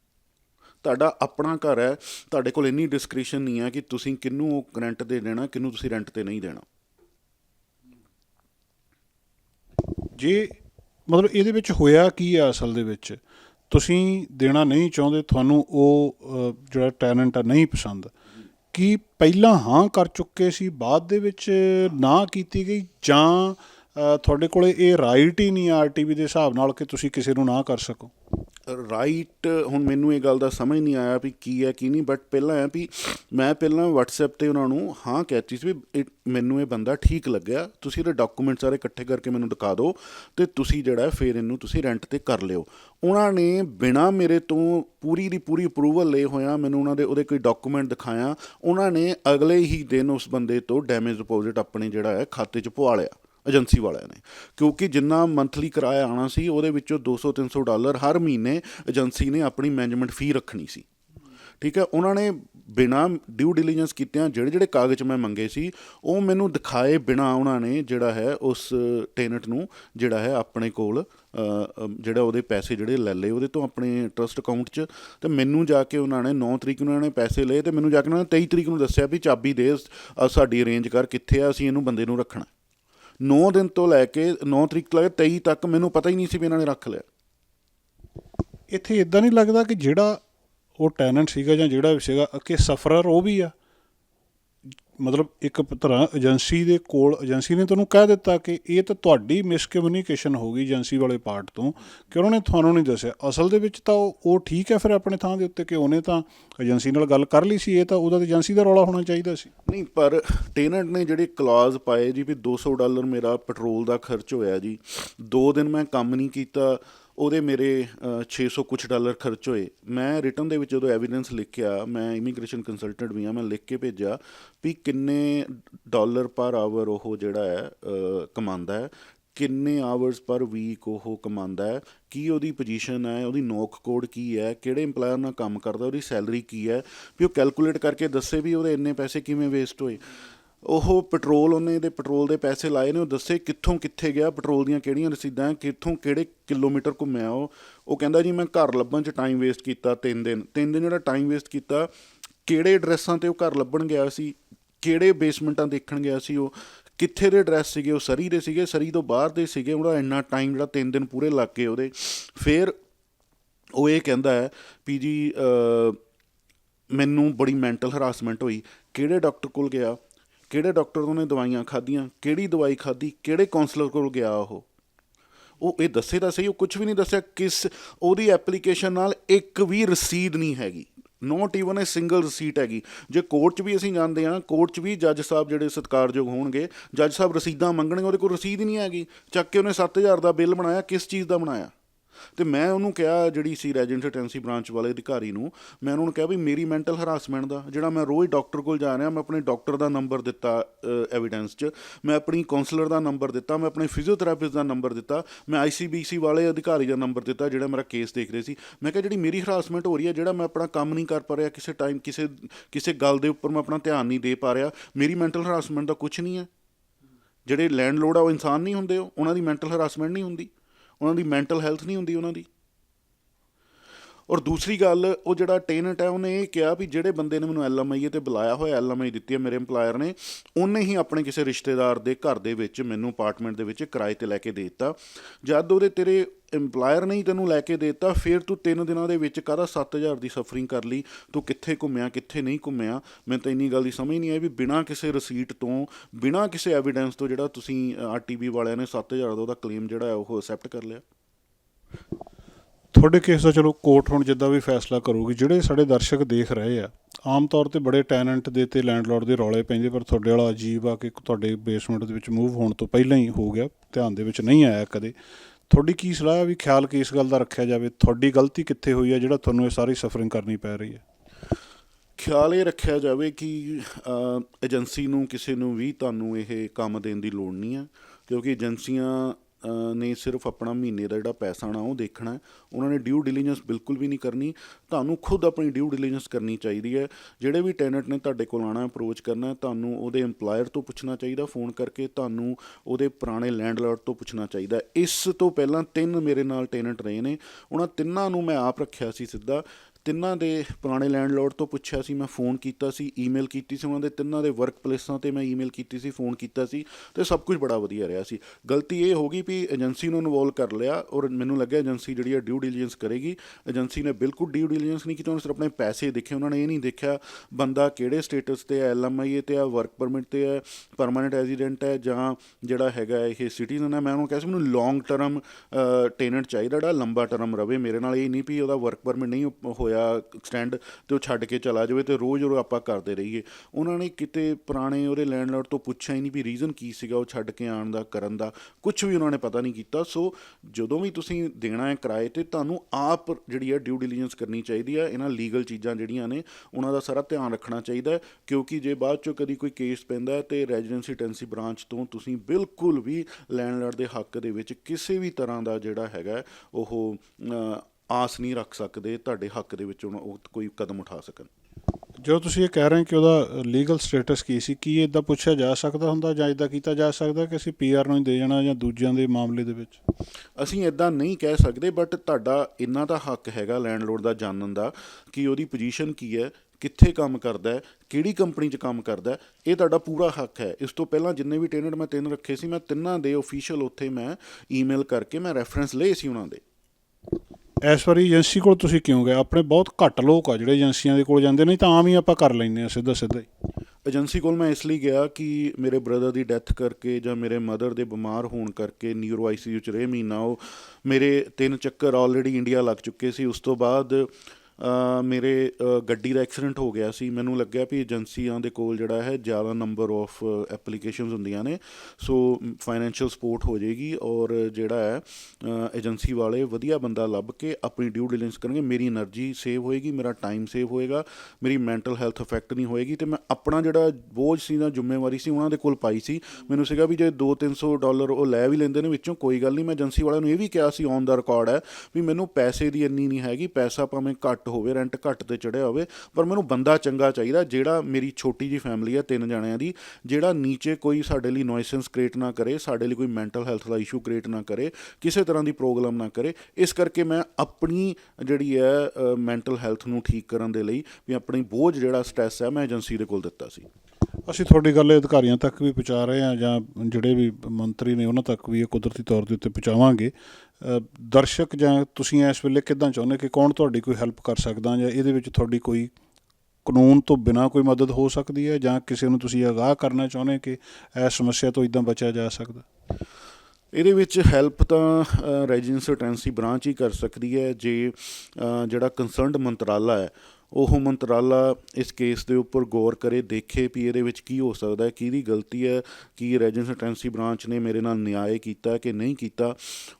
Speaker 1: ਤੁਹਾਡਾ ਆਪਣਾ ਘਰ ਹੈ, ਤੁਹਾਡੇ ਕੋਲ ਇੰਨੀ ਡਿਸਕ੍ਰਿਸ਼ਨ ਨਹੀਂ ਹੈ ਕਿ ਤੁਸੀਂ ਕਿਹਨੂੰ ਉਹ ਰੈਂਟ ਤੇ ਦੇਣਾ, ਕਿਹਨੂੰ ਤੁਸੀਂ ਰੈਂਟ ਤੇ ਨਹੀਂ ਦੇਣਾ।
Speaker 2: ਜੇ, ਮਤਲਬ ਇਹਦੇ ਵਿੱਚ ਹੋਇਆ ਕੀ ਆ ਅਸਲ ਦੇ ਵਿੱਚ? ਤੁਸੀਂ ਦੇਣਾ ਨਹੀਂ ਚਾਹੁੰਦੇ, ਤੁਹਾਨੂੰ ਉਹ ਜਿਹੜਾ ਟੈਲੈਂਟ ਆ ਨਹੀਂ ਪਸੰਦ। ਕੀ ਪਹਿਲਾਂ ਹਾਂ ਕਰ ਚੁੱਕੇ ਸੀ, ਬਾਅਦ ਦੇ ਵਿੱਚ ਨਾ ਕੀਤੀ ਗਈ, ਜਾਂ ਤੁਹਾਡੇ ਕੋਲੇ ਇਹ ਰਾਈਟ ਹੀ ਨਹੀਂ ਆਰਟੀਵੀ ਦੇ ਹਿਸਾਬ ਨਾਲ ਕਿ ਤੁਸੀਂ ਕਿਸੇ ਨੂੰ ਨਾ ਕਰ ਸਕੋ?
Speaker 1: ਰਾਈਟ ਹੁਣ ਮੈਨੂੰ ਇਹ ਗੱਲ ਦਾ ਸਮਝ ਨਹੀਂ ਆਇਆ ਵੀ ਕੀ ਹੈ, ਕੀ ਨਹੀਂ ਬਟ ਪਹਿਲਾਂ ਹੈ ਵੀ ਮੈਂ ਪਹਿਲਾਂ WhatsApp ਤੇ ਉਹਨਾਂ ਨੂੰ ਹਾਂ ਕਹਿਤੀ ਸੀ ਵੀ ਇਹ- ਮੈਨੂੰ ਇਹ ਬੰਦਾ ਠੀਕ ਲੱਗਿਆ, ਤੁਸੀਂ ਇਹਦੇ ਡਾਕੂਮੈਂਟ ਸਾਰੇ ਇਕੱਠੇ ਕਰਕੇ ਮੈਨੂੰ ਦਿਖਾ ਦਿਓ ਤੇ ਤੁਸੀਂ ਜਿਹੜਾ ਹੈ ਫਿਰ ਇਹਨੂੰ ਤੁਸੀਂ ਰੈਂਟ ਤੇ ਕਰ ਲਿਓ। ਉਹਨਾਂ ਨੇ ਬਿਨਾ ਮੇਰੇ ਤੋਂ ਪੂਰੀ ਦੀ ਪੂਰੀ ਅਪਰੂਵਲ ਲਏ ਹੋਇਆ, ਮੈਨੂੰ ਉਹਨਾਂ ਦੇ ਉਹਦੇ ਕੋਈ ਡਾਕੂਮੈਂਟ ਦਿਖਾਇਆ, ਉਹਨਾਂ ਨੇ ਅਗਲੇ ਹੀ ਦਿਨ ਉਸ ਬੰਦੇ ਤੋਂ ਡੈਮੇਜ ਡਿਪੋਜ਼ਿਟ ਆਪਣੇ ਜਿਹੜਾ ਹੈ ਖਾਤੇ 'ਚ ਪਵਾ ਲਿਆ। ਏਜੰਸੀ ਵਾਲਿਆਂ ਨੇ। ਕਿਉਂਕਿ ਜਿੰਨਾ ਮੰਥਲੀ ਕਿਰਾਇਆ ਆਣਾ ਸੀ, ਉਹਦੇ ਵਿੱਚੋਂ 200 300 ਡਾਲਰ ਹਰ ਮਹੀਨੇ ਏਜੰਸੀ ਨੇ ਆਪਣੀ ਮੈਨੇਜਮੈਂਟ ਫੀ ਰੱਖਣੀ ਸੀ। ਠੀਕ ਹੈ, ਉਹਨਾਂ ਨੇ ਬਿਨਾ ਡਿਊ ਡਿਲੀਜੈਂਸ ਕੀਤਿਆਂ ਜਿਹੜੇ ਜਿਹੜੇ ਕਾਗਜ਼ ਮੈਂ ਮੰਗੇ ਸੀ, ਉਹ ਮੈਨੂੰ ਦਿਖਾਏ ਬਿਨਾ ਉਹਨਾਂ ਨੇ ਜਿਹੜਾ ਹੈ ਉਸ ਟੈਨੈਂਟ ਨੂੰ, ਜਿਹੜਾ ਹੈ ਆਪਣੇ ਕੋਲ ਜਿਹੜਾ ਉਹਦੇ ਪੈਸੇ ਜਿਹੜੇ ਲੈ ਲਏ ਉਹਦੇ ਤੋਂ ਆਪਣੇ ਟਰਸਟ ਅਕਾਊਂਟ 'ਚ। ਤੇ ਮੈਨੂੰ ਜਾ ਕੇ ਉਹਨਾਂ ਨੇ 9 ਤਰੀਕ ਨੂੰ ਉਹਨਾਂ ਨੇ ਪੈਸੇ ਲਏ ਤੇ ਮੈਨੂੰ ਜਾ ਕੇ ਉਹਨਾਂ ਨੇ 23 ਤਰੀਕ ਨੂੰ ਦੱਸਿਆ ਵੀ ਚਾਬੀ ਦੇ ਸਾਡੀ ਅਰੇਂਜ ਕਰ ਕਿੱਥੇ ਆ, ਅਸੀਂ ਇਹਨੂੰ ਬੰਦੇ ਨੂੰ ਰੱਖਣਾ। 9 ਦਿਨ ਤੋਂ ਲੈ ਕੇ 9 ਤਰੀਕ ਤੋਂ ਲੈ ਕੇ 23 ਤੱਕ ਮੈਨੂੰ ਪਤਾ ਹੀ ਨਹੀਂ ਸੀ ਵੀ ਇਹਨਾਂ ਨੇ ਰੱਖ ਲਿਆ।
Speaker 2: ਇੱਥੇ ਇਦਾਂ ਨਹੀਂ ਲੱਗਦਾ ਕਿ ਜਿਹੜਾ ਉਹ ਟੈਨੈਂਟ ਸੀਗਾ ਜਾਂ ਜਿਹੜਾ ਵੀ ਸੀਗਾ ਕਿ ਸਫਰਰ ਉਹ ਵੀ ਆ। ਮਤਲਬ ਇੱਕ ਤਰ੍ਹਾਂ ਏਜੰਸੀ ਦੇ ਕੋਲ, ਏਜੰਸੀ ਨੇ ਤੁਹਾਨੂੰ ਕਹਿ ਦਿੱਤਾ ਕਿ ਇਹ ਤਾਂ ਤੁਹਾਡੀ ਮਿਸਕਮਿਊਨੀਕੇਸ਼ਨ ਹੋ ਗਈ ਏਜੰਸੀ ਵਾਲੇ ਪਾਰਟ ਤੋਂ ਕਿ ਉਹਨਾਂ ਨੇ ਤੁਹਾਨੂੰ ਨਹੀਂ ਦੱਸਿਆ। ਅਸਲ ਦੇ ਵਿੱਚ ਤਾਂ ਉਹ ਉਹ ਠੀਕ ਹੈ ਫਿਰ ਆਪਣੇ ਥਾਂ ਦੇ ਉੱਤੇ ਕਿ ਉਹਨੇ ਤਾਂ ਏਜੰਸੀ ਨਾਲ ਗੱਲ ਕਰ ਲਈ ਸੀ, ਇਹ ਤਾਂ ਉਹਦਾ ਤਾਂ ਏਜੰਸੀ ਦਾ ਰੌਲਾ ਹੋਣਾ ਚਾਹੀਦਾ ਸੀ।
Speaker 1: ਨਹੀਂ, ਪਰ ਟੇਨੈਂਟ ਨੇ ਜਿਹੜੇ ਕਲਾਜ਼ ਪਾਏ ਜੀ ਵੀ 200 ਡਾਲਰ ਮੇਰਾ ਪੈਟਰੋਲ ਦਾ ਖਰਚ ਹੋਇਆ ਜੀ, ਦੋ ਦਿਨ ਮੈਂ ਕੰਮ ਨਹੀਂ ਕੀਤਾ ਉਹਦੇ ਮੇਰੇ ਅ, 600 ਕੁਛ ਡਾਲਰ ਖਰਚ ਹੋਏ। ਮੈਂ ਰਿਟਰਨ ਦੇ ਵਿੱਚ ਜਦੋਂ ਐਵੀਡੈਂਸ ਲਿਖਿਆ ਮੈਂ ਇਮੀਗ੍ਰੇਸ਼ਨ ਕੰਸਲਟੈਂਟ ਵੀ ਆ ਮੈਂ ਲਿਖ ਕੇ ਭੇਜਿਆ ਵੀ ਕਿੰਨੇ ਡਾਲਰ ਪਰ ਆਵਰ ਉਹ ਜਿਹੜਾ ਹੈ ਕਮਾਉਂਦਾ ਹੈ ਕਿੰਨੇ ਆਵਰਸ ਪਰ ਵੀਕ ਉਹ ਕਮਾਉਂਦਾ ਹੈ ਕੀ ਉਹਦੀ ਪੋਜੀਸ਼ਨ ਹੈ ਉਹਦੀ ਨੋਕ ਕੋਡ ਕੀ ਹੈ ਕਿਹੜੇ EMPLOYER ਨਾਲ ਕੰਮ ਕਰਦਾ ਉਹਦੀ ਸੈਲਰੀ ਕੀ ਹੈ ਵੀ ਉਹ ਕੈਲਕੂਲੇਟ ਕਰਕੇ ਦੱਸੇ ਵੀ ਉਹਦੇ ਇੰਨੇ ਪੈਸੇ ਕਿਵੇਂ ਵੇਸਟ ਹੋਏ। ਉਹ ਪੈਟਰੋਲ, ਉਹਨੇ ਦੇ ਪੈਟਰੋਲ ਦੇ ਪੈਸੇ ਲਾਏ ਨੇ, ਉਹ ਦੱਸੇ ਕਿੱਥੋਂ ਕਿੱਥੇ ਗਿਆ, ਪੈਟਰੋਲ ਦੀਆਂ ਕਿਹੜੀਆਂ ਰਸੀਦਾਂ, ਕਿੱਥੋਂ ਕਿਹੜੇ ਕਿਲੋਮੀਟਰ ਘੁੰਮਿਆ ਉਹ। ਉਹ ਕਹਿੰਦਾ ਜੀ, ਮੈਂ ਘਰ ਲੱਭਣ 'ਚ ਟਾਈਮ ਵੇਸਟ ਕੀਤਾ 3 ਦਿਨ। 3 ਦਿਨ ਜਿਹੜਾ ਟਾਈਮ ਵੇਸਟ ਕੀਤਾ, ਕਿਹੜੇ ਐਡਰੈਸਾਂ ਤੇ ਉਹ ਘਰ ਲੱਭਣ ਗਿਆ ਸੀ, ਕਿਹੜੇ ਬੇਸਮੈਂਟਾਂ ਦੇਖਣ ਗਿਆ ਸੀ ਉਹ, ਕਿੱਥੇ ਦੇ ਐਡਰੈਸ ਸੀਗੇ, ਉਹ ਸਰੀ ਦੇ ਸੀਗੇ, ਸਰੀ ਤੋਂ ਬਾਹਰ ਦੇ ਸੀਗੇ, ਉਹਦਾ ਇੰਨਾ ਟਾਈਮ ਜਿਹੜਾ 3 ਦਿਨ ਪੂਰੇ ਲੱਗ ਗਏ ਉਹਦੇ। ਫਿਰ ਉਹ ਇਹ ਕਹਿੰਦਾ ਹੈ ਵੀ ਜੀ ਮੈਨੂੰ ਬੜੀ ਮੈਂਟਲ ਹਰਾਸਮੈਂਟ ਹੋਈ। ਕਿਹੜੇ ਡਾਕਟਰ ਕੋਲ ਗਿਆ? ਕਿਹੜੇ ਡਾਕਟਰ ਤੋਂ ਨੇ ਦਵਾਈਆਂ ਖਾਧੀਆਂ, ਕਿਹੜੀ ਦਵਾਈ ਖਾਧੀ, ਕਿਹੜੇ ਕਾਉਂਸਲਰ ਕੋਲ ਗਿਆ ਉਹ? ਉਹ ਇਹ ਦੱਸੇ ਤਾਂ ਸਹੀ, ਉਹ ਕੁਝ ਵੀ ਨਹੀਂ ਦੱਸਿਆ, ਕਿਸ ਉਹਦੀ ਐਪਲੀਕੇਸ਼ਨ ਨਾਲ ਇੱਕ ਵੀ ਰਸੀਦ ਨਹੀਂ ਹੈਗੀ। Not even a single receipt ਹੈਗੀ। ਜੇ ਕੋਰਟ 'ਚ ਵੀ ਅਸੀਂ ਜਾਂਦੇ ਹਾਂ ਕੋਰਟ 'ਚ ਵੀ ਜੱਜ ਸਾਹਿਬ ਜਿਹੜੇ ਸਤਿਕਾਰਯੋਗ ਹੋਣਗੇ ਜੱਜ ਸਾਹਿਬ ਰਸੀਦਾਂ ਮੰਗਣਗੇ, ਉਹਦੇ ਕੋਲ ਰਸੀਦ ਹੀ ਨਹੀਂ ਹੈਗੀ। ਚੱਕ ਕੇ ਉਹਨੇ 7000 ਦਾ ਬਿੱਲ ਬਣਾਇਆ, ਕਿਸ ਚੀਜ਼ ਦਾ ਬਣਾਇਆ? ਤੇ ਮੈਂ ਉਹਨੂੰ ਕਿਹਾ ਜਿਹੜੀ ਸੀ ਰੈਜੀਡੈਂਟ ਬ੍ਰਾਂਚ ਵਾਲੇ ਅਧਿਕਾਰੀ ਨੂੰ, ਮੈਂ ਉਹਨਾਂ ਨੂੰ ਕਿਹਾ ਵੀ ਮੇਰੀ ਮੈਂਟਲ ਹਰਾਸਮੈਂਟ ਦਾ, ਜਿਹੜਾ ਮੈਂ ਰੋਜ਼ ਡਾਕਟਰ ਕੋਲ ਜਾ ਰਿਹਾ, ਮੈਂ ਆਪਣੇ ਡਾਕਟਰ ਦਾ ਨੰਬਰ ਦਿੱਤਾ ਐਵੀਡੈਂਸ 'ਚ, ਮੈਂ ਆਪਣੀ ਕਾਉਂਸਲਰ ਦਾ ਨੰਬਰ ਦਿੱਤਾ, ਮੈਂ ਆਪਣੇ ਫਿਜ਼ੀਓਥੈਰੇਪਿਸਟ ਦਾ ਨੰਬਰ ਦਿੱਤਾ, ਮੈਂ ਆਈਸੀਬੀਸੀ ਵਾਲੇ ਅਧਿਕਾਰੀ ਦਾ ਨੰਬਰ ਦਿੱਤਾ, ਜਿਹੜਾ ਮੇਰਾ ਕੇਸ ਦੇਖ ਰਹੇ ਸੀ। ਮੈਂ ਕਿਹਾ ਜਿਹੜੀ ਮੇਰੀ ਹਰਾਸਮੈਂਟ ਹੋ ਰਹੀ ਹੈ, ਜਿਹੜਾ ਮੈਂ ਆਪਣਾ ਕੰਮ ਨਹੀਂ ਕਰ ਪਾ ਰਿਹਾ, ਕਿਸੇ ਟਾਈਮ ਕਿਸੇ ਕਿਸੇ ਗੱਲ ਦੇ ਉੱਪਰ ਮੈਂ ਆਪਣਾ ਧਿਆਨ ਨਹੀਂ ਦੇ ਪਾ ਰਿਹਾ, ਮੇਰੀ ਮੈਂਟਲ ਹਰਾਸਮੈਂਟ ਦਾ ਕੁਝ ਨਹੀਂ ਹੈ। ਜਿਹੜੇ ਲੈਂਡਲੋਡ ਆ, ਉਹ ਇਨਸਾਨ ਨਹੀਂ ਹੁੰਦੇ ਉਹਨਾਂ ਦੀ ਮੈਂਟਲ ਹਰਾਸਮੈਂਟ ਨਹੀਂ ਹੁੰਦੀ। ਉਹਨਾਂ ਦੀ ਮੈਂਟਲ ਹੈਲਥ ਨਹੀਂ ਹੁੰਦੀ ਉਹਨਾਂ ਦੀ। ਔਰ ਦੂਸਰੀ ਗੱਲ, ਉਹ ਜਿਹੜਾ ਟੈਨੈਂਟ ਹੈ, ਉਹਨੇ ਇਹ ਕਿਹਾ ਵੀ ਜਿਹੜੇ ਬੰਦੇ ਨੇ ਮੈਨੂੰ ਐਲਐਮਆਈ ਤੇ ਬੁਲਾਇਆ ਹੋਇਆ ਐਲਐਮਆਈ ਦਿੱਤੀ ਹੈ ਮੇਰੇ EMPLOYER ਨੇ, ਉਹਨੇ ਹੀ ਆਪਣੇ ਕਿਸੇ ਰਿਸ਼ਤੇਦਾਰ ਦੇ ਘਰ ਦੇ ਵਿੱਚ ਮੈਨੂੰ ਅਪਾਰਟਮੈਂਟ ਦੇ ਵਿੱਚ ਕਿਰਾਏ ਤੇ ਲੈ ਕੇ ਦੇ ਦਿੱਤਾ। ਜਦ ਉਹਦੇ ਤੇਰੇ EMPLOYER ਨੇ ਹੀ ਤੈਨੂੰ ਲੈ ਕੇ ਦੇ ਦਿੱਤਾ, ਫਿਰ ਤੂੰ ਤਿੰਨ ਦਿਨਾਂ ਦੇ ਵਿੱਚ ਕਾਹਦਾ 7000 ਦੀ ਸਫਰਿੰਗ ਕਰ ਲਈ? ਤੂੰ ਕਿੱਥੇ ਘੁੰਮਿਆ, ਕਿੱਥੇ ਨਹੀਂ ਘੁੰਮਿਆ? ਮੈਨੂੰ ਤਾਂ ਇੰਨੀ ਗੱਲ ਦੀ ਸਮਝ ਨਹੀਂ ਆਈ ਵੀ ਬਿਨਾਂ ਕਿਸੇ ਰਸੀਟ ਤੋਂ, ਬਿਨਾਂ ਕਿਸੇ ਐਵੀਡੈਂਸ ਤੋਂ ਜਿਹੜਾ ਤੁਸੀਂ ਆਰਟੀਬੀ ਵਾਲਿਆਂ ਨੇ 7000 ਦਾ ਉਹਦਾ ਕਲੇਮ ਜਿਹੜਾ ਹੈ, ਉਹ ਅਕਸੈਪਟ ਕਰ ਲਿਆ।
Speaker 2: ਤੁਹਾਡੇ ਕੇਸ ਦਾ ਚਲੋ ਕੋਰਟ ਹੁਣ ਜਿੱਦਾਂ ਵੀ ਫੈਸਲਾ ਕਰੂਗੀ, ਜਿਹੜੇ ਸਾਡੇ ਦਰਸ਼ਕ ਦੇਖ ਰਹੇ ਆ, ਆਮ ਤੌਰ ਤੇ ਬੜੇ ਟੈਨੈਂਟ ਦੇ ਤੇ ਲੈਂਡਲੋਰਡ ਦੇ ਰੌਲੇ ਪੈਂਦੇ, ਪਰ ਤੁਹਾਡੇ ਵਾਲਾ ਅਜੀਬ ਆ ਕਿ ਤੁਹਾਡੇ ਬੇਸਮੈਂਟ ਦੇ ਵਿੱਚ ਮੂਵ ਹੋਣ ਤੋਂ ਪਹਿਲਾਂ ਹੀ ਹੋ ਗਿਆ, ਧਿਆਨ ਦੇ ਵਿੱਚ ਨਹੀਂ ਆਇਆ ਕਦੇ। ਤੁਹਾਡੀ ਕੀ ਸਲਾਹ ਹੈ ਵੀ ਖਿਆਲ ਕਿਸ ਗੱਲ ਦਾ ਰੱਖਿਆ ਜਾਵੇ? ਤੁਹਾਡੀ ਗਲਤੀ ਕਿੱਥੇ ਹੋਈ ਹੈ ਜਿਹੜਾ ਤੁਹਾਨੂੰ ਇਹ ਸਾਰੀ ਸਫਰਿੰਗ ਕਰਨੀ ਪੈ ਰਹੀ ਹੈ
Speaker 1: ਖਿਆਲ ਇਹ ਰੱਖਿਆ ਜਾਵੇ ਕਿ ਏਜੰਸੀ ਨੂੰ ਕਿਸੇ ਨੂੰ ਵੀ ਤੁਹਾਨੂੰ ਇਹ ਕੰਮ ਦੇਣ ਦੀ ਲੋੜ ਨਹੀਂ ਹੈ ਕਿਉਂਕਿ ਏਜੰਸੀਆਂ ਨੇ ਸਿਰਫ ਆਪਣਾ ਮਹੀਨੇ ਦਾ ਜਿਹੜਾ ਪੈਸਾ ਆਣਾ ਉਹ ਦੇਖਣਾ ਉਹਨਾਂ ਨੇ ਡਿਊ ਡਿਲੀਜੈਂਸ ਬਿਲਕੁਲ ਵੀ ਨਹੀਂ ਕਰਨੀ। ਤੁਹਾਨੂੰ ਖੁਦ ਆਪਣੀ ਡਿਊ ਡਿਲੀਜੈਂਸ ਕਰਨੀ ਚਾਹੀਦੀ ਹੈ। ਜਿਹੜੇ ਵੀ ਟੈਨੈਂਟ ਨੇ ਤੁਹਾਡੇ ਕੋਲ ਆਣਾ ਅਪਰੋਚ ਕਰਨਾ ਹੈ, ਤੁਹਾਨੂੰ ਉਹਦੇ EMPLOYER ਤੋਂ ਪੁੱਛਣਾ ਚਾਹੀਦਾ ਫੋਨ ਕਰਕੇ ਤੁਹਾਨੂੰ ਉਹਦੇ ਪੁਰਾਣੇ ਲੈਂਡਲਾਰਡ ਤੋਂ ਪੁੱਛਣਾ ਚਾਹੀਦਾ। ਇਸ ਤੋਂ ਪਹਿਲਾਂ ਤਿੰਨ ਮੇਰੇ ਨਾਲ ਟੈਨੈਂਟ ਰਹੇ ਨੇ। ਉਹਨਾਂ ਤਿੰਨਾਂ ਨੂੰ ਮੈਂ ਆਪ ਰੱਖਿਆ ਸੀ ਸਿੱਧਾ। ਤਿੰਨਾਂ ਦੇ ਪੁਰਾਣੇ ਲੈਂਡਲੋਰਡ ਤੋਂ ਪੁੱਛਿਆ ਸੀ, ਮੈਂ ਫੋਨ ਕੀਤਾ ਸੀ, ਈਮੇਲ ਕੀਤੀ ਸੀ ਉਹਨਾਂ ਦੇ, ਤਿੰਨਾਂ ਦੇ ਵਰਕ ਪਲੇਸਾਂ ਤੇ ਮੈਂ ਈਮੇਲ ਕੀਤੀ ਸੀ, ਫੋਨ ਕੀਤਾ ਸੀ ਤੇ ਸਭ ਕੁਝ ਬੜਾ ਵਧੀਆ ਰਿਹਾ ਸੀ। ਗਲਤੀ ਇਹ ਹੋ ਗਈ ਵੀ ਏਜੰਸੀ ਨੂੰ ਇਨਵੋਲਵ ਕਰ ਲਿਆ ਔਰ ਮੈਨੂੰ ਲੱਗਿਆ ਏਜੰਸੀ ਜਿਹੜੀ ਹੈ ਡਿਊ ਡਿਲੀਜੈਂਸ ਕਰੇਗੀ। ਏਜੰਸੀ ਨੇ ਬਿਲਕੁਲ ਡਿਊ ਡਿਲੀਜੈਂਸ ਨਹੀਂ ਕੀਤਾ, ਉਹਨਾਂ ਸਿਰਫ ਆਪਣੇ ਪੈਸੇ ਦੇਖੇ, ਉਹਨਾਂ ਨੇ ਇਹ ਨਹੀਂ ਦੇਖਿਆ ਬੰਦਾ ਕਿਹੜੇ ਸਟੇਟਸ ਤੇ ਹੈ ਐਲਐਮਆਈ ਤੇ ਹੈ ਵਰਕ ਪਰਮਿਟ ਤੇ ਹੈ ਪਰਮਾਨੈਂਟ ਰੈਜ਼ੀਡੈਂਟ ਹੈ ਜਾਂ ਜਿਹੜਾ ਹੈਗਾ ਇਹ ਸਿਟੀਜ਼ਨ ਹੈ। ਮੈਂ ਉਹਨੂੰ ਕਿਹਾ ਸੀ, ਮੈਨੂੰ ਲੌਂਗ ਟਰਮ ਟੈਨੈਂਟ ਚਾਹੀਦਾ ਜਿਹੜਾ ਲੰਬਾ ਟਰਮ ਰਵੇ, ਮੇਰੇ ਨਾਲ ਇਹ ਨਹੀਂ ਵੀ ਉਹਦਾ ਵਰਕ ਪਰਮਿਟ ਨਹੀਂ ਹੋਇਆ ਐਕਸਟੈਂਡ ਤੇ ਉਹ ਛੱਡ ਕੇ ਚਲਾ ਜਾਵੇ ਤੇ ਰੋਜ਼ ਉਹ ਆਪਾਂ ਕਰਦੇ ਰਹੀਏ। ਉਹਨਾਂ ਨੇ ਕਿਤੇ ਪੁਰਾਣੇ ਉਹਦੇ ਲੈਂਡਲੋਰਡ ਤੋਂ ਪੁੱਛਿਆ ਹੀ ਨਹੀਂ ਵੀ ਰੀਜ਼ਨ ਕੀ ਸੀਗਾ ਉਹ ਛੱਡ ਕੇ ਆਉਣ ਦਾ, ਕਰਨ ਦਾ। ਕੁਝ ਵੀ ਉਹਨਾਂ ਨੇ ਪਤਾ ਨਹੀਂ ਕੀਤਾ। ਸੋ ਜਦੋਂ ਵੀ ਤੁਸੀਂ ਦੇਣਾ ਹੈ ਕਿਰਾਏ ਤੇ, ਤੁਹਾਨੂੰ ਆਪ ਜਿਹੜੀ ਹੈ ਡਿਊ ਡਿਲੀਜੈਂਸ ਕਰਨੀ ਚਾਹੀਦੀ ਹੈ। ਇਹਨਾਂ ਲੀਗਲ ਚੀਜ਼ਾਂ ਜਿਹੜੀਆਂ ਨੇ, ਉਹਨਾਂ ਦਾ ਸਾਰਾ ਧਿਆਨ ਰੱਖਣਾ ਚਾਹੀਦਾ ਕਿਉਂਕਿ ਜੇ ਬਾਅਦ ਚੋਂ ਕਦੀ ਕੋਈ ਕੇਸ ਪੈਂਦਾ ਹੈ ਤੇ ਰੈਜ਼ੀਡੈਂਸੀ ਟੈਂਸੀ ਬ੍ਰਾਂਚ ਤੋਂ ਤੁਸੀਂ ਬਿਲਕੁਲ ਵੀ ਲੈਂਡਲਾਰਡ ਦੇ ਹੱਕ ਦੇ ਵਿੱਚ ਕਿਸੇ ਵੀ ਤਰ੍ਹਾਂ ਦਾ ਜਿਹੜਾ ਹੈਗਾ, ਉਹ ਆਸ ਨਹੀਂ ਰੱਖ ਸਕਦੇ ਤੁਹਾਡੇ ਹੱਕ ਦੇ ਵਿੱਚ ਉਹ ਕੋਈ ਕਦਮ ਉਠਾ ਸਕਣ।
Speaker 2: ਜੋ ਤੁਸੀਂ ਇਹ ਕਹਿ ਰਹੇ ਹੋ ਕਿ ਉਹਦਾ ਲੀਗਲ ਸਟੇਟਸ ਕੀ ਸੀ ਕੀ ਇਦਾਂ ਪੁੱਛਿਆ ਜਾ ਸਕਦਾ ਹੁੰਦਾ ਜਾਂ ਇਦਾਂ ਕੀਤਾ ਜਾ ਸਕਦਾ ਕਿ ਅਸੀਂ ਪੀਆਰ ਨੂੰ ਹੀ ਦੇ ਜਾਣਾ ਜਾਂ ਦੂਜਿਆਂ ਦੇ ਮਾਮਲੇ ਦੇ ਵਿੱਚ?
Speaker 1: ਅਸੀਂ ਇਦਾਂ ਨਹੀਂ ਕਹਿ ਸਕਦੇ ਬਟ ਤੁਹਾਡਾ ਇੰਨਾ ਤਾਂ ਹੱਕ ਹੈਗਾ ਲੈਂਡਲੋਰਡ ਦਾ ਜਾਣਨ ਦਾ ਕਿ ਉਹਦੀ ਪੋਜੀਸ਼ਨ ਕੀ ਹੈ ਕਿੱਥੇ ਕੰਮ ਕਰਦਾ ਹੈ ਕਿਹੜੀ ਕੰਪਨੀ 'ਚ ਕੰਮ ਕਰਦਾ ਹੈ ਇਹ ਤੁਹਾਡਾ ਪੂਰਾ ਹੱਕ ਹੈ। ਇਸ ਤੋਂ ਪਹਿਲਾਂ ਜਿੰਨੇ ਵੀ ਟੈਨੈਂਟ ਮੈਂ ਤਿੰਨ ਰੱਖੇ ਸੀ ਮੈਂ ਤਿੰਨਾਂ ਦੇ ਅਫੀਸ਼ੀਅਲ ਉੱਥੇ ਮੈਂ ਈਮੇਲ ਕਰਕੇ ਮੈਂ ਰੈਫਰੈਂਸ ਲਏ ਸੀ ਉਹਨਾਂ ਦੇ।
Speaker 2: ਇਸ ਵਾਰੀ ਏਜੰਸੀ ਕੋਲ ਤੁਸੀਂ ਕਿਉਂ ਗਏ? ਆਪਣੇ ਬਹੁਤ ਘੱਟ ਲੋਕ ਆ ਜਿਹੜੇ ਏਜੰਸੀਆਂ ਦੇ ਕੋਲ ਜਾਂਦੇ ਨਹੀਂ ਤਾਂ ਆਮ ਹੀ ਆਪਾਂ ਕਰ ਲੈਂਦੇ ਆ ਸਿੱਧਾ ਸਿੱਧਾ ਹੀ।
Speaker 1: ਏਜੰਸੀ ਕੋਲ ਮੈਂ ਇਸ ਲਈ ਗਿਆ ਕਿ ਮੇਰੇ ਬ੍ਰਦਰ ਦੀ ਡੈਥ ਕਰਕੇ ਜਾਂ ਮੇਰੇ ਮਦਰ ਦੇ ਬਿਮਾਰ ਹੋਣ ਕਰਕੇ ਨਿਊਰੋ ਆਈਸੀਯੂ ਚ ਰਹੇ ਮਹੀਨਾ ਉਹ, ਮੇਰੇ ਤਿੰਨ ਚੱਕਰ ਆਲਰੇਡੀ ਇੰਡੀਆ ਲੱਗ ਚੁੱਕੇ ਸੀ। ਉਸ ਤੋਂ ਬਾਅਦ ਮੇਰੇ ਗੱਡੀ ਦਾ ਐਕਸੀਡੈਂਟ ਹੋ ਗਿਆ ਸੀ। ਮੈਨੂੰ ਲੱਗਿਆ ਵੀ ਏਜੰਸੀਆਂ ਦੇ ਕੋਲ ਜਿਹੜਾ ਹੈ ਜ਼ਿਆਦਾ ਨੰਬਰ ਆਫ ਐਪਲੀਕੇਸ਼ਨਸ ਹੁੰਦੀਆਂ ਨੇ। ਸੋ ਫਾਈਨੈਂਸ਼ੀਅਲ ਸਪੋਰਟ ਹੋ ਜਾਏਗੀ ਔਰ ਜਿਹੜਾ ਹੈ ਏਜੰਸੀ ਵਾਲੇ ਵਧੀਆ ਬੰਦਾ ਲੱਭ ਕੇ ਆਪਣੀ ਡਿਊ ਡਿਲਿਜੈਂਸ ਕਰਨਗੇ। ਮੇਰੀ એનર્ਜੀ ਸੇਵ ਹੋਏਗੀ, ਮੇਰਾ ਟਾਈਮ ਸੇਵ ਹੋਏਗਾ, ਮੇਰੀ ਮੈਂਟਲ ਹੈਲਥ ਇਫੈਕਟ ਨਹੀਂ ਹੋਏਗੀ ਤੇ ਮੈਂ ਆਪਣਾ ਜਿਹੜਾ ਬੋਝ ਸੀ ਨਾ ਜ਼ਿੰਮੇਵਾਰੀ ਸੀ ਉਹਨਾਂ ਦੇ ਕੋਲ ਪਾਈ ਸੀ। ਮੈਨੂੰ ਸੀਗਾ ਵੀ ਜੇ 2-300 ਡਾਲਰ ਉਹ ਲੈ ਵੀ ਲੈਂਦੇ ਨੇ ਵਿੱਚੋਂ, ਕੋਈ ਗੱਲ ਨਹੀਂ। ਮੈਂ ਏਜੰਸੀ ਵਾਲਿਆਂ ਨੂੰ ਇਹ ਵੀ ਕਿਹਾ ਸੀ ਔਨ ਦਾ ਰਿਕਾਰਡ ਹੈ, ਵੀ ਮੈਨੂੰ ਪੈਸੇ ਦੀ ਇੰਨੀ ਨਹੀਂ ਹੈਗੀ, ਪੈਸਾ ਭਾਵੇਂ ਘੱਟ ਘੱਟ ਹੋਵੇ ਰੈਂਟ ਘੱਟ ਤੇ ਚੜਿਆ ਹੋਵੇ, ਪਰ ਮੈਨੂੰ ਬੰਦਾ ਚੰਗਾ ਚਾਹੀਦਾ ਜਿਹੜਾ ਮੇਰੀ ਛੋਟੀ ਜੀ ਫੈਮਿਲੀ ਹੈ ਤਿੰਨ ਜਣਿਆਂ ਦੀ, ਜਿਹੜਾ ਨੀਚੇ ਕੋਈ ਸਾਡੇ ਲਈ ਨੋਇਸੈਂਸ ਕ੍ਰੀਏਟ ਨਾ ਕਰੇ, ਸਾਡੇ ਲਈ ਕੋਈ ਮੈਂਟਲ ਹੈਲਥ ਦਾ ਇਸ਼ੂ ਕ੍ਰੀਏਟ ਨਾ ਕਰੇ, ਕਿਸੇ ਤਰ੍ਹਾਂ ਦੀ ਪ੍ਰੋਬਲਮ ਨਾ ਕਰੇ। ਇਸ ਕਰਕੇ ਮੈਂ ਆਪਣੀ ਜਿਹੜੀ ਹੈ ਮੈਂਟਲ ਹੈਲਥ ਨੂੰ ਠੀਕ ਕਰਨ ਦੇ ਲਈ ਵੀ ਆਪਣੀ ਬੋਝ ਜਿਹੜਾ ਸਟ੍ਰੈਸ ਹੈ, ਮੈਂ ਏਜੰਸੀ ਦੇ ਕੋਲ ਦਿੱਤਾ ਸੀ।
Speaker 2: ਅਸੀਂ ਤੁਹਾਡੀ ਗੱਲ ਅਧਿਕਾਰੀਆਂ ਤੱਕ ਵੀ ਪਹੁੰਚਾ ਰਹੇ ਹਾਂ ਜਾਂ ਜਿਹੜੇ ਵੀ ਮੰਤਰੀ ਨੇ ਉਹਨਾਂ ਤੱਕ ਵੀ ਇਹ ਕੁਦਰਤੀ ਤੌਰ ਦੇ ਉੱਤੇ ਪਹੁੰਚਾਵਾਂਗੇ। ਦਰਸ਼ਕ ਜਾਂ ਤੁਸੀਂ ਇਸ ਵੇਲੇ ਕਿੱਦਾਂ ਚਾਹੁੰਦੇ ਕਿ ਕੌਣ ਤੁਹਾਡੀ ਕੋਈ ਹੈਲਪ ਕਰ ਸਕਦਾ ਜਾਂ ਇਹਦੇ ਵਿੱਚ ਤੁਹਾਡੀ ਕੋਈ ਕਾਨੂੰਨ ਤੋਂ ਬਿਨਾ ਕੋਈ ਮਦਦ ਹੋ ਸਕਦੀ ਹੈ ਜਾਂ ਕਿਸੇ ਨੂੰ ਤੁਸੀਂ ਆਗਾਹ ਕਰਨਾ ਚਾਹੁੰਦੇ ਕਿ ਇਸ ਸਮੱਸਿਆ ਤੋਂ ਇਦਾਂ ਬਚਿਆ ਜਾ ਸਕਦਾ?
Speaker 1: ਇਹਦੇ ਵਿੱਚ ਹੈਲਪ ਤਾਂ ਰੈਜੀਡੈਂਸ ਟੈਂਸੀ ਬ੍ਰਾਂਚ ਹੀ ਕਰ ਸਕਦੀ ਹੈ ਜੇ ਜਿਹੜਾ ਕੰਸਰਨਡ ਮੰਤਰਾਲਾ ਹੈ ਉਹ ਮੰਤਰਾਲਾ ਇਸ ਕੇਸ ਦੇ ਉੱਪਰ ਗੌਰ ਕਰੇ, ਦੇਖੇ ਵੀ ਇਹਦੇ ਵਿੱਚ ਕੀ ਹੋ ਸਕਦਾ ਹੈ, ਕਿਹਦੀ ਗਲਤੀ ਹੈ, ਕੀ ਰੈਜੀਡੈਂਸ ਟੈਂਸੀ ਬ੍ਰਾਂਚ ਨੇ ਮੇਰੇ ਨਾਲ ਨਿਆਂ ਕੀਤਾ ਕਿ ਨਹੀਂ ਕੀਤਾ।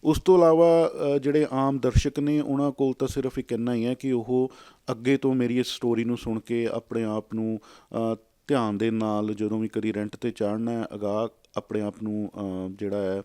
Speaker 1: ਉਸ ਤੋਂ ਇਲਾਵਾ ਜਿਹੜੇ ਆਮ ਦਰਸ਼ਕ ਨੇ, ਉਹਨਾਂ ਕੋਲ ਤਾਂ ਸਿਰਫ ਇੱਕ ਇੰਨਾ ਹੀ ਹੈ ਕਿ ਉਹ ਅੱਗੇ ਤੋਂ ਮੇਰੀ ਇਸ ਸਟੋਰੀ ਨੂੰ ਸੁਣ ਕੇ ਆਪਣੇ ਆਪ ਨੂੰ ਧਿਆਨ ਦੇ ਨਾਲ ਜਦੋਂ ਵੀ ਕਦੀ ਰੈਂਟ ਤੇ ਚੜ੍ਹਨਾ ਹੈ, ਅਗਾਹ ਆਪਣੇ ਆਪ ਨੂੰ ਜਿਹੜਾ ਹੈ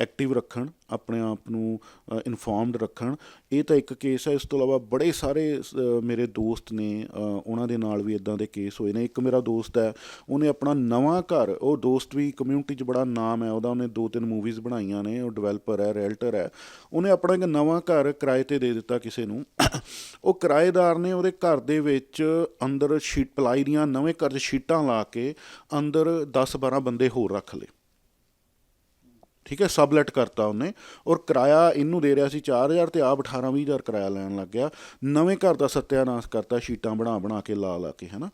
Speaker 1: ਐਕਟਿਵ ਰੱਖਣ, ਆਪਣੇ ਆਪ ਨੂੰ ਇਨਫੋਰਮਡ ਰੱਖਣ। ਇਹ ਤਾਂ ਇੱਕ ਕੇਸ ਹੈ, ਇਸ ਤੋਂ ਇਲਾਵਾ ਬੜੇ ਸਾਰੇ ਮੇਰੇ ਦੋਸਤ ਨੇ ਉਹਨਾਂ ਦੇ ਨਾਲ ਵੀ ਇਦਾਂ ਦੇ ਕੇਸ ਹੋਏ ਨੇ। ਇੱਕ ਮੇਰਾ ਦੋਸਤ ਹੈ, ਉਹਨੇ ਆਪਣਾ ਨਵਾਂ ਘਰ, ਉਹ ਦੋਸਤ ਵੀ ਕਮਿਊਨਿਟੀ 'ਚ ਬੜਾ ਨਾਮ ਹੈ, ਉਹਦਾ ਉਹਨੇ ਦੋ ਤਿੰਨ ਮੂਵੀਜ਼ ਬਣਾਈਆਂ ਨੇ, ਉਹ ਡਿਵੈਲਪਰ ਹੈ ਰੈਲਟਰ ਹੈ। ਉਹਨੇ ਆਪਣਾ ਇੱਕ ਨਵਾਂ ਘਰ ਕਿਰਾਏ ਤੇ ਦੇ ਦਿੱਤਾ ਕਿਸੇ ਨੂੰ। ਉਹ ਕਿਰਾਏਦਾਰ ਨੇ ਉਹਦੇ ਘਰ ਦੇ ਵਿੱਚ ਅੰਦਰ ਸ਼ੀਟ ਪਲਾਈ ਦੀਆਂ ਨਵੇਂ ਘਰ 'ਚ ਸ਼ੀਟਾਂ ਲਾ ਕੇ ਅੰਦਰ 10 12 ਬੰਦੇ ਹੋਰ ਰੱਖ ਲਏ। ਠੀਕ ਹੈ ਸਬਲੈਟ ਕਰਤਾ ਉਹਨੇ ਔਰ ਕਿਰਾਇਆ ਇਹਨੂੰ ਦੇ ਰਿਹਾ ਸੀ 4000 ਤੇ ਆਪ 18 20000 ਕਿਰਾਇਆ ਲੈਣ ਲੱਗ ਗਿਆ। ਨਵੇਂ ਘਰ ਦਾ ਸੱਤਿਆਨਾਸ਼ ਕਰਤਾ, ਸ਼ੀਟਾਂ ਬਣਾ ਬਣਾ ਕੇ ਲਾ ਲਾ ਕੇ, ਹੈਨਾ?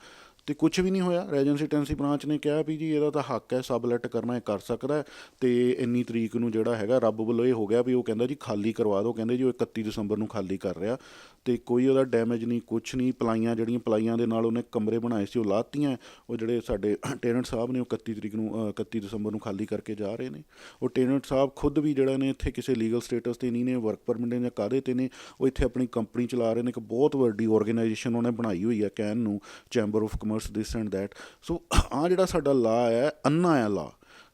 Speaker 1: ਤੇ ਕੁਝ ਵੀ ਨਹੀਂ ਹੋਇਆ। ਰੈਜੈਂਸੀ ਬ੍ਰਾਂਚ ਨੇ ਕਿਹਾ ਵੀ ਜੀ ਇਹਦਾ ਤਾਂ ਹੱਕ ਹੈ ਸਬਲੈਟ ਕਰਨਾ ਇਹ ਕਰ ਸਕਦਾ ਹੈ। ਤੇ ਇੰਨੀ ਤਰੀਕ ਨੂੰ ਜਿਹੜਾ ਹੈਗਾ ਰੱਬ ਵੱਲੋਂ ਇਹ ਹੋ ਗਿਆ ਵੀ ਉਹ ਕਹਿੰਦਾ ਜੀ ਖਾਲੀ ਕਰਵਾ ਦਿਓ ਕਹਿੰਦੇ ਜੀ ਉਹ 31 ਦਸੰਬਰ ਨੂੰ ਖਾਲੀ ਕਰ ਰਿਹਾ। ਤੇ ਕੋਈ ਉਹਦਾ ਡੈਮੇਜ ਨਹੀਂ ਕੁਝ ਨਹੀਂ ਪਲਾਈਆਂ ਜਿਹੜੀਆਂ ਪਲਾਈਆਂ ਦੇ ਨਾਲ ਉਹਨੇ ਕਮਰੇ ਬਣਾਏ ਸੀ ਉਹ ਲਾਤੀਆਂ ਉਹ ਜਿਹੜੇ ਸਾਡੇ ਟੈਨੈਂਟ ਸਾਹਿਬ ਨੇ ਉਹ 31 ਤਰੀਕ ਨੂੰ ਅ, 31 ਦਸੰਬਰ ਨੂੰ ਖਾਲੀ ਕਰਕੇ ਜਾ ਰਹੇ ਨੇ। ਉਹ ਟੈਨੈਂਟ ਸਾਹਿਬ ਖੁਦ ਵੀ ਜਿਹੜਾ ਨੇ ਇੱਥੇ ਕਿਸੇ ਲੀਗਲ ਸਟੇਟਸ ਤੇ ਨਹੀਂ ਨੇ ਵਰਕ ਪਰਮਿਟ ਨੇ ਜਾਂ ਕਾਹਦੇ ਤੇ ਨੇ ਉਹ ਇੱਥੇ ਆਪਣੀ ਕੰਪਨੀ ਚਲਾ ਰਹੇ ਨੇ। ਇੱਕ ਬਹੁਤ ਵੱਡੀ ਆਰਗੇਨਾਈਜੇਸ਼ਨ ਉਹਨੇ ਬਣਾਈ ਹੋਈ ਹੈ ਕੈਨ ਨੂੰ chamber of commerce this and that so ਆ ਜਿਹੜਾ ਸਾਡਾ ਲਾ ਹੈ, ਅੰਨਾ ਹੈ ਲਾ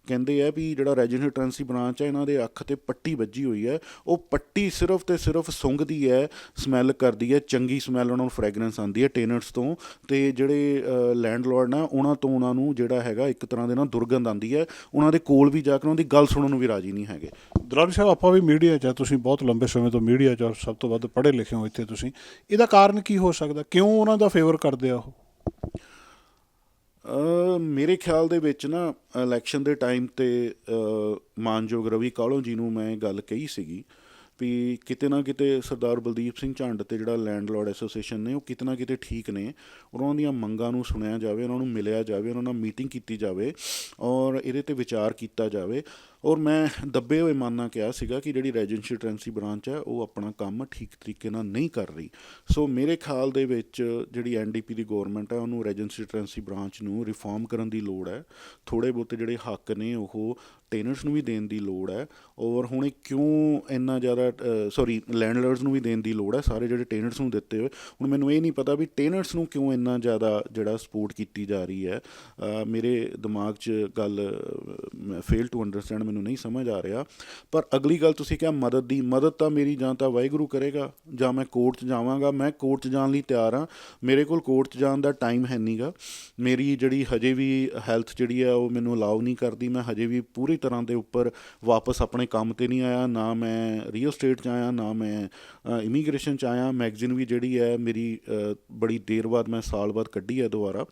Speaker 1: ਕਹਿੰਦੇ ਆ ਵੀ ਜਿਹੜਾ ਰੈਜੀਡੈਂਟ ਟ੍ਰਾਂਸੀ ਬ੍ਰਾਂਚ ਹੈ, ਇਹਨਾਂ ਦੇ ਅੱਖ ਤੇ ਪੱਟੀ ਵੱਜੀ ਹੋਈ ਹੈ। ਉਹ ਪੱਟੀ ਸਿਰਫ ਤੇ ਸਿਰਫ ਸੁੰਘਦੀ ਹੈ ਸਮੈਲ ਕਰਦੀ ਹੈ, ਚੰਗੀ ਸਮੈਲ ਉਹਨਾਂ ਨੂੰ ਫ੍ਰੈਗਰੈਂਸ ਆਉਂਦੀ ਹੈ ਟੇਨੈਂਟਸ ਤੋਂ। ਤੇ ਜਿਹੜੇ ਲੈਂਡਲੋਰਡ ਨਾ, ਉਹਨਾਂ ਤੋਂ ਉਹਨਾਂ ਨੂੰ ਜਿਹੜਾ ਹੈਗਾ, ਇੱਕ ਤਰ੍ਹਾਂ ਦੇ ਨਾਲ ਦੁਰਗੰਧ ਆਉਂਦੀ ਹੈ। ਉਹਨਾਂ ਦੇ ਕੋਲ ਵੀ ਜਾ ਕੇ ਉਹਨਾਂ ਦੀ ਗੱਲ ਸੁਣਨ ਨੂੰ ਵੀ ਰਾਜੀ ਨਹੀਂ ਹੈਗੇ।
Speaker 2: ਦਰਾਨੀ ਸਾਹਿਬ, ਆਪਾਂ ਵੀ ਮੀਡੀਆ 'ਚ ਤੁਸੀਂ ਬਹੁਤ ਲੰਬੇ ਸਮੇਂ ਤੋਂ ਮੀਡੀਆ 'ਚ ਔਰ ਸਭ ਤੋਂ ਵੱਧ ਪੜ੍ਹੇ ਲਿਖੇ ਹੋ ਇੱਥੇ ਤੁਸੀਂ। ਇਹਦਾ ਕਾਰਨ ਕੀ ਹੋ ਸਕਦਾ? ਕਿਉਂ ਉਹਨਾਂ ਦਾ ਫੇਵਰ ਕਰਦੇ ਆ ਉਹ?
Speaker 1: ਮੇਰੇ ਖਿਆਲ ਦੇ ਵਿੱਚ ਨਾ ਇਲੈਕਸ਼ਨ ਦੇ ਟਾਈਮ ਤੇ ਮਾਨਯੋਗ ਰਵੀ ਕਾਲੋਂ ਜੀ ਨੂੰ ਮੈਂ ਇਹ ਗੱਲ ਕਹੀ ਸੀਗੀ ਵੀ ਕਿਤੇ ਨਾ ਕਿਤੇ ਸਰਦਾਰ ਬਲਦੀਪ ਸਿੰਘ ਝੰਡ ਤੇ ਜਿਹੜਾ ਲੈਂਡਲੋਰਡ ਐਸੋਸੀਏਸ਼ਨ ਨੇ, ਉਹ ਕਿਤੇ ਨਾ ਕਿਤੇ ਠੀਕ ਨੇ। ਉਹਨਾਂ ਦੀਆਂ ਮੰਗਾਂ ਨੂੰ ਸੁਣਿਆ ਜਾਵੇ, ਉਹਨਾਂ ਨੂੰ ਮਿਲਿਆ ਜਾਵੇ, ਉਹਨਾਂ ਨਾਲ ਮੀਟਿੰਗ ਕੀਤੀ ਜਾਵੇ ਔਰ ਇਹਦੇ ਤੇ ਵਿਚਾਰ ਕੀਤਾ ਜਾਵੇ। ਔਰ ਮੈਂ ਦੱਬੇ ਹੋਏ ਮਨ ਨਾਲ ਕਿਹਾ ਸੀਗਾ ਕਿ ਜਿਹੜੀ ਰੈਜੈਂਸ਼ੀ ਟਰੈਂਸੀ ਬ੍ਰਾਂਚ ਹੈ, ਉਹ ਆਪਣਾ ਕੰਮ ਠੀਕ ਤਰੀਕੇ ਨਾਲ ਨਹੀਂ ਕਰ ਰਹੀ। ਸੋ ਮੇਰੇ ਖਿਆਲ ਦੇ ਵਿੱਚ ਜਿਹੜੀ ਐਨਡੀਪੀ ਦੀ ਗਵਰਨਮੈਂਟ ਹੈ, ਉਹਨੂੰ ਰੈਜੈਂਸੀ ਟਰੈਂਸੀ ਬ੍ਰਾਂਚ ਨੂੰ ਰਿਫਾਰਮ ਕਰਨ ਦੀ ਲੋੜ ਹੈ। ਥੋੜੇ ਬਹੁਤੇ ਜਿਹੜੇ ਹੱਕ ਨੇ, ਉਹ ਟੈਨੈਂਟਸ ਨੂੰ ਵੀ ਦੇਣ ਦੀ ਲੋੜ ਹੈ। ਔਰ ਹੁਣ ਇਹ ਕਿਉਂ ਇੰਨਾ ਜ਼ਿਆਦਾ ਸੌਰੀ ਲੈਂਡਲਰਡਸ ਨੂੰ ਵੀ ਦੇਣ ਦੀ ਲੋੜ ਹੈ? ਸਾਰੇ ਜਿਹੜੇ ਟੈਨੈਂਟਸ ਨੂੰ ਦਿੱਤੇ ਹੋਏ, ਹੁਣ ਮੈਨੂੰ ਇਹ ਨਹੀਂ ਪਤਾ ਵੀ ਟੈਨੈਂਟਸ ਨੂੰ ਕਿਉਂ ਇੰਨਾ ਜ਼ਿਆਦਾ ਜਿਹੜਾ ਸਪੋਰਟ ਕੀਤੀ ਜਾ ਰਹੀ ਹੈ। ਮੇਰੇ ਦਿਮਾਗ 'ਚ ਗੱਲ ਫੇਲ ਟੂ ਅੰਡਰਸਟੈਂਡ ਮੈਨੂੰ ਨਹੀਂ ਸਮਝ ਆ ਰਿਹਾ। ਪਰ ਅਗਲੀ ਗੱਲ ਤੁਸੀਂ ਕਿਹਾ ਮਦਦ ਦੀ, ਮਦਦ ਤਾਂ ਮੇਰੀ ਜਾਂ ਤਾਂ ਵਾਹਿਗੁਰੂ ਕਰੇਗਾ, ਜਾਂ ਮੈਂ ਕੋਰਟ 'ਚ ਜਾਵਾਂਗਾ, ਮੈਂ ਕੋਰਟ 'ਚ ਜਾਣ ਲਈ ਤਿਆਰ ਹਾਂ। ਮੇਰੇ ਕੋਲ ਕੋਰਟ 'ਚ ਜਾਣ ਦਾ ਟਾਈਮ ਹੈ ਨਹੀਂਗਾ ਮੇਰੀ ਜਿਹੜੀ ਹਜੇ ਵੀ ਹੈਲਥ ਜਿਹੜੀ ਆ ਉਹ ਮੈਨੂੰ ਅਲਾਉ ਨਹੀਂ ਕਰਦੀ। ਮੈਂ ਹਜੇ ਵੀ ਪੂਰੀ ਤਰ੍ਹਾਂ ਦੇ ਉੱਪਰ ਵਾਪਸ ਆਪਣੇ ਕੰਮ ਤੇ ਨਹੀਂ ਆਇਆ। ਨਾ ਮੈਂ ਰੀਅਲ ਸਟੇਟ 'ਚ ਆਇਆ, ਨਾ ਮੈਂ ਇਮੀਗ੍ਰੇਸ਼ਨ 'ਚ ਆਇਆ। ਮੈਗਜ਼ੀਨ ਵੀ ਜਿਹੜੀ ਹੈ, ਮੇਰੀ ਬੜੀ ਦੇਰ ਬਾਅਦ ਮੈਂ ਸਾਲ ਬਾਅਦ ਕੱਢੀ ਹੈ ਦੁਬਾਰਾ।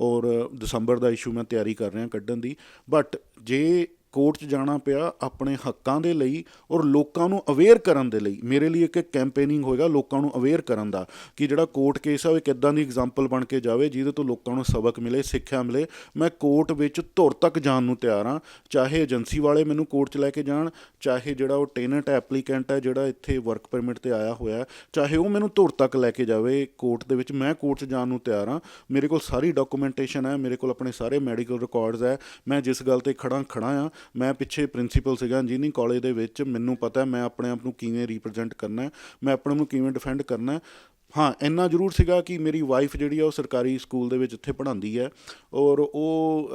Speaker 1: ਔਰ ਦਸੰਬਰ ਦਾ ਇਸ਼ੂ ਮੈਂ ਤਿਆਰੀ ਕਰ ਰਿਹਾ ਕੱਢਣ ਦੀ। ਬਟ ਜੇ ਕੋਰਟ 'ਚ ਜਾਣਾ ਪਿਆ ਆਪਣੇ ਹੱਕਾਂ ਦੇ ਲਈ ਔਰ ਲੋਕਾਂ ਨੂੰ ਅਵੇਅਰ ਕਰਨ ਦੇ ਲਈ। ਮੇਰੇ ਲਈ ਇੱਕ ਕੈਂਪੇਨਿੰਗ ਹੋਏਗਾ ਲੋਕਾਂ ਨੂੰ ਅਵੇਅਰ ਕਰਨ ਦਾ ਕਿ ਜਿਹੜਾ ਕੋਰਟ ਕੇਸ ਆ, ਉਹ ਇੱਕ ਇਦਾਂ ਦੀ ਐਗਜ਼ਾਮਪਲ ਬਣ ਕੇ ਜਾਵੇ ਜਿਹਦੇ ਤੋਂ ਲੋਕਾਂ ਨੂੰ ਸਬਕ ਮਿਲੇ, ਸਿੱਖਿਆ ਮਿਲੇ। ਮੈਂ ਕੋਰਟ ਵਿੱਚ ਧੁਰ ਤੱਕ ਜਾਣ ਨੂੰ ਤਿਆਰ ਹਾਂ। ਚਾਹੇ ਏਜੰਸੀ ਵਾਲੇ ਮੈਨੂੰ ਕੋਰਟ 'ਚ ਲੈ ਕੇ ਜਾਣ, ਚਾਹੇ ਜਿਹੜਾ ਉਹ ਟੈਨੈਂਟ ਐਪਲੀਕੈਂਟ ਹੈ, ਜਿਹੜਾ ਇੱਥੇ ਵਰਕ ਪਰਮਿਟ ਤੇ ਆਇਆ ਹੋਇਆ ਚਾਹੇ ਉਹ ਮੈਨੂੰ ਧੁਰ ਤੱਕ ਲੈ ਕੇ ਜਾਵੇ ਕੋਰਟ ਦੇ ਵਿੱਚ, ਮੈਂ ਕੋਰਟ 'ਚ ਜਾਣ ਨੂੰ ਤਿਆਰ ਹਾਂ। ਮੇਰੇ ਕੋਲ ਸਾਰੀ ਡਾਕੂਮੈਂਟੇਸ਼ਨ ਹੈ, ਮੇਰੇ ਕੋਲ ਆਪਣੇ ਸਾਰੇ ਮੈਡੀਕਲ ਰਿਕਾਰਡਸ ਹੈ। ਮੈਂ ਜਿਸ ਗੱਲ ਤੇ ਖੜਾ ਖੜਾ ਆ ਮੈਂ ਪਿੱਛੇ ਪ੍ਰਿੰਸੀਪਲ ਸੀਗਾ ਇੰਜੀਨੀਅਰਿੰਗ ਕਾਲਜ ਦੇ ਵਿੱਚ। ਮੈਨੂੰ ਪਤਾ ਮੈਂ ਆਪਣੇ ਆਪ ਨੂੰ ਕਿਵੇਂ ਰਿਪਰੈਜ਼ੈਂਟ ਕਰਨਾ ਮੈਂ ਆਪਣੇ ਆਪ ਨੂੰ ਕਿਵੇਂ ਡਿਫੈਂਡ ਕਰਨਾ ਹਾਂ। ਇੰਨਾ ਜ਼ਰੂਰ ਸੀਗਾ ਕਿ ਮੇਰੀ ਵਾਈਫ ਜਿਹੜੀ ਆ ਉਹ ਸਰਕਾਰੀ ਸਕੂਲ ਦੇ ਵਿੱਚ ਇੱਥੇ ਪੜ੍ਹਾਉਂਦੀ ਹੈ ਔਰ ਉਹ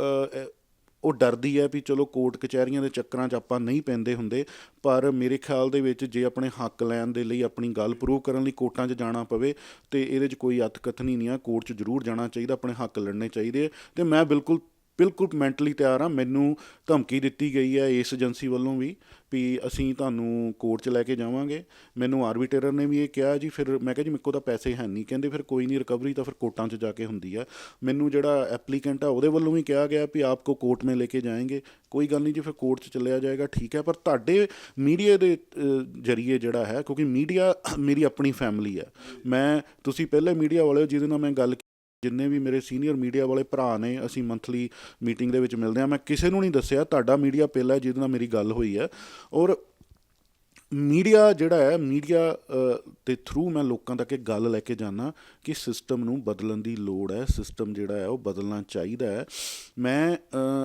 Speaker 1: ਉਹ ਡਰਦੀ ਹੈ ਵੀ ਚਲੋ ਕੋਰਟ ਕਚਹਿਰੀਆਂ ਦੇ ਚੱਕਰਾਂ 'ਚ ਆਪਾਂ ਨਹੀਂ ਪੈਂਦੇ ਹੁੰਦੇ, ਪਰ ਮੇਰੇ ਖਿਆਲ ਦੇ ਵਿੱਚ ਜੇ ਆਪਣੇ ਹੱਕ ਲੈਣ ਦੇ ਲਈ ਆਪਣੀ ਗੱਲ ਪ੍ਰੂਵ ਕਰਨ ਲਈ ਕੋਰਟਾਂ 'ਚ ਜਾਣਾ ਪਵੇ, ਤੇ ਇਹਦੇ 'ਚ ਕੋਈ ਅਤਕਥਨੀ ਨਹੀਂ ਆ। ਕੋਰਟ 'ਚ ਜ਼ਰੂਰ ਜਾਣਾ ਚਾਹੀਦਾ, ਆਪਣੇ ਹੱਕ ਲੜਨੇ ਚਾਹੀਦੇ ਆ। ਤੇ ਮੈਂ ਬਿਲਕੁਲ ਬਿਲਕੁਲ ਮੈਂਟਲੀ ਤਿਆਰ ਹਾਂ। ਮੈਨੂੰ ਧਮਕੀ ਦਿੱਤੀ ਗਈ ਹੈ ਇਸ ਏਜੰਸੀ ਵੱਲੋਂ ਵੀ ਵੀ ਅਸੀਂ ਤੁਹਾਨੂੰ ਕੋਰਟ 'ਚ ਲੈ ਕੇ ਜਾਵਾਂਗੇ। ਮੈਨੂੰ ਆਰਬਿਟਰਰ ਨੇ ਵੀ ਇਹ ਕਿਹਾ ਜੀ, ਫਿਰ ਮੈਂ ਕਿਹਾ ਜੀ ਮੇਰੇ ਕੋਲ ਤਾਂ ਪੈਸੇ ਹੈ ਨਹੀਂ। ਕਹਿੰਦੇ ਫਿਰ ਕੋਈ ਨਹੀਂ ਰਿਕਵਰੀ ਤਾਂ ਫਿਰ ਕੋਰਟਾਂ 'ਚ ਜਾ ਕੇ ਹੁੰਦੀ ਆ। ਮੈਨੂੰ ਜਿਹੜਾ ਐਪਲੀਕੈਂਟ ਆ, ਉਹਦੇ ਵੱਲੋਂ ਵੀ ਕਿਹਾ ਗਿਆ ਵੀ ਆਪ ਕੋ ਕੋਰਟ ਮੇ ਲੈ ਕੇ ਜਾਏਂਗੇ। ਕੋਈ ਗੱਲ ਨਹੀਂ ਜੀ, ਫਿਰ ਕੋਰਟ 'ਚ ਚੱਲਿਆ ਜਾਏਗਾ, ਠੀਕ ਹੈ। ਪਰ ਤੁਹਾਡੇ ਮੀਡੀਆ ਦੇ ਜਰੀਏ ਜਿਹੜਾ ਹੈ, ਕਿਉਂਕਿ ਮੀਡੀਆ ਮੇਰੀ ਆਪਣੀ ਫੈਮਿਲੀ ਹੈ ਮੈਂ, ਤੁਸੀਂ ਪਹਿਲੇ ਮੀਡੀਆ ਵਾਲੇ ਹੋ, ਜਿਹਦੇ ਨਾਲ ਮੈਂ ਗੱਲ ਜਿੰਨੇ ਵੀ ਮੇਰੇ ਸੀਨੀਅਰ ਮੀਡੀਆ ਵਾਲੇ ਭਰਾ ਨੇ, ਅਸੀਂ ਮੰਥਲੀ ਮੀਟਿੰਗ ਦੇ ਵਿੱਚ ਮਿਲਦੇ ਆ ਮੈਂ ਕਿਸੇ ਨੂੰ ਨਹੀਂ ਦੱਸਿਆ, ਤੁਹਾਡਾ ਮੀਡੀਆ ਪਹਿਲਾ ਹੈ ਜਿਹਦੇ ਨਾਲ ਮੇਰੀ ਗੱਲ ਹੋਈ ਹੈ। ਔਰ ਮੀਡੀਆ ਜਿਹੜਾ ਹੈ, ਮੀਡੀਆ ਦੇ ਥਰੂ ਮੈਂ ਲੋਕਾਂ ਤੱਕ ਇਹ ਗੱਲ ਲੈ ਕੇ ਜਾਣਾ ਕਿ ਸਿਸਟਮ ਨੂੰ ਬਦਲਣ ਦੀ ਲੋੜ ਹੈ ਸਿਸਟਮ ਜਿਹੜਾ ਹੈ ਉਹ ਬਦਲਣਾ ਚਾਹੀਦਾ ਹੈ। ਮੈਂ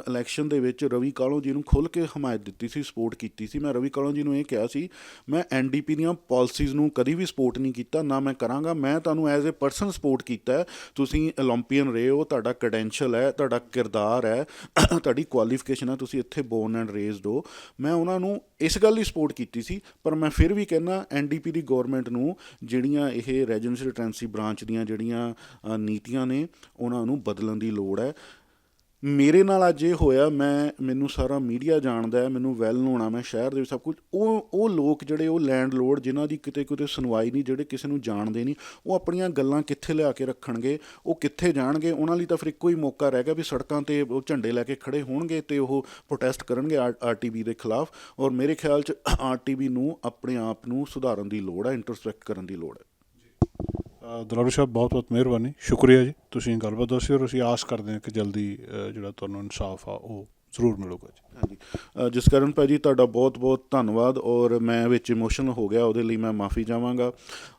Speaker 1: ਇਲੈਕਸ਼ਨ ਦੇ ਵਿੱਚ ਰਵੀ ਕਾਲੋ ਜੀ ਨੂੰ ਖੁੱਲ ਕੇ ਹਮਾਇਤ ਦਿੱਤੀ ਸੀ ਸਪੋਰਟ ਕੀਤੀ ਸੀ। ਮੈਂ ਰਵੀ ਕਾਲੋ ਜੀ ਨੂੰ ਇਹ ਕਿਹਾ ਸੀ, ਮੈਂ ਐਨਡੀਪੀ ਦੀਆਂ ਪਾਲਿਸੀਜ਼ ਨੂੰ ਕਦੀ ਵੀ ਸਪੋਰਟ ਨਹੀਂ ਕੀਤਾ, ਨਾ ਮੈਂ ਕਰਾਂਗਾ। ਮੈਂ ਤੁਹਾਨੂੰ ਐਜ਼ ਅ ਪਰਸਨ ਸਪੋਰਟ ਕੀਤਾ ਤੁਸੀਂ 올림픽ੀਅਨ ਰਹੇ ਹੋ, ਤੁਹਾਡਾ ਕ੍ਰੈਡੈਂਸ਼ੀਅਲ ਹੈ, ਤੁਹਾਡਾ ਕਿਰਦਾਰ ਹੈ, ਤੁਹਾਡੀ ਕੁਆਲੀਫਿਕੇਸ਼ਨ ਹੈ, ਤੁਸੀਂ ਇੱਥੇ ਬੋਰਨ ਐਂਡ ਰੇਜ਼ਡ ਹੋ। ਮੈਂ ਉਹਨਾਂ ਨੂੰ ਇਸ ਗੱਲ ਦੀ ਸਪੋਰਟ ਕੀਤੀ ਸੀ, ਪਰ ਮੈਂ ਫਿਰ ਵੀ ਕਹਿੰਦਾ ਐਨਡੀਪੀ ਦੀ ਗਵਰਨਮੈਂਟ ਨੂੰ ਜਿਹੜੀਆਂ ਇਹ ਰੈਜੀਡੈਂਸ਼ੀਅਲ ਟ੍ਰਾਂਸੀ ਬ੍ਰਾਂਚ ਦੀਆਂ ਜਿਹੜੀਆਂ ਨੀਤੀਆਂ ਨੇ, ਉਹਨਾਂ ਨੂੰ ਬਦਲਣ ਦੀ ਲੋੜ ਹੈ। ਮੇਰੇ ਨਾਲ ਅੱਜ ਇਹ ਹੋਇਆ, ਮੈਂ, ਮੈਨੂੰ ਸਾਰਾ ਮੀਡੀਆ ਜਾਣਦਾ ਹੈ, ਮੈਨੂੰ ਵੈਲ ਨੋਣਾ ਮੈਂ ਸ਼ਹਿਰ ਦੇ ਵਿੱਚ ਸਭ ਕੁਝ, ਉਹ ਉਹ ਲੋਕ ਜਿਹੜੇ ਉਹ ਲੈਂਡ ਲੋਡ ਜਿਨ੍ਹਾਂ ਦੀ ਕਿਤੇ ਕਿਤੇ ਸੁਣਵਾਈ ਨਹੀਂ, ਜਿਹੜੇ ਕਿਸੇ ਨੂੰ ਜਾਣਦੇ ਨਹੀਂ, ਉਹ ਆਪਣੀਆਂ ਗੱਲਾਂ ਕਿੱਥੇ ਲਿਆ ਕੇ ਰੱਖਣਗੇ, ਉਹ ਕਿੱਥੇ ਜਾਣਗੇ, ਉਹਨਾਂ ਲਈ ਤਾਂ ਫਿਰ ਇੱਕੋ ਹੀ ਮੌਕਾ ਰਹਿ ਗਿਆ ਵੀ ਸੜਕਾਂ ਤੇ ਉਹ ਝੰਡੇ ਲੈ ਕੇ ਖੜੇ ਹੋਣਗੇ ਤੇ ਉਹ ਪ੍ਰੋਟੈਸਟ ਕਰਨਗੇ ਆਰਟੀਬੀ ਦੇ ਖਿਲਾਫ ਔਰ ਮੇਰੇ ਖਿਆਲ 'ਚ ਆਰਟੀਬੀ ਨੂੰ ਆਪਣੇ ਆਪ ਨੂੰ ਸੁਧਾਰਨ ਦੀ ਲੋੜ ਹੈ ਇੰਟਰਸਪੈਕਟ ਕਰਨ ਦੀ ਲੋੜ ਹੈ
Speaker 2: ਅ, ਸਾਹਿਬ ਬਹੁਤ ਬਹੁਤ ਮਿਹਰਬਾਨੀ। ਸ਼ੁਕਰੀਆ ਜੀ। ਤੁਸੀਂ ਗੱਲਬਾਤ ਦੱਸੀ ਔਰ ਅਸੀਂ ਆਸ ਕਰਦੇ ਹਾਂ ਕਿ ਜਲਦੀ ਜਿਹੜਾ ਤੁਹਾਨੂੰ ਇਨਸਾਫ ਆ ਉਹ ਜ਼ਰੂਰ ਮਿਲੂਗਾ ਜੀ।
Speaker 1: ਹਾਂਜੀ। ਅ, ਜਸਕਰਨ ਭਾਜੀ ਤੁਹਾਡਾ ਬਹੁਤ ਬਹੁਤ ਧੰਨਵਾਦ ਔਰ ਮੈਂ ਵਿੱਚ ਇਮੋਸ਼ਨਲ ਹੋ ਗਿਆ ਉਹਦੇ ਲਈ ਮੈਂ ਮਾਫੀ ਚਾਹਾਂਗਾ।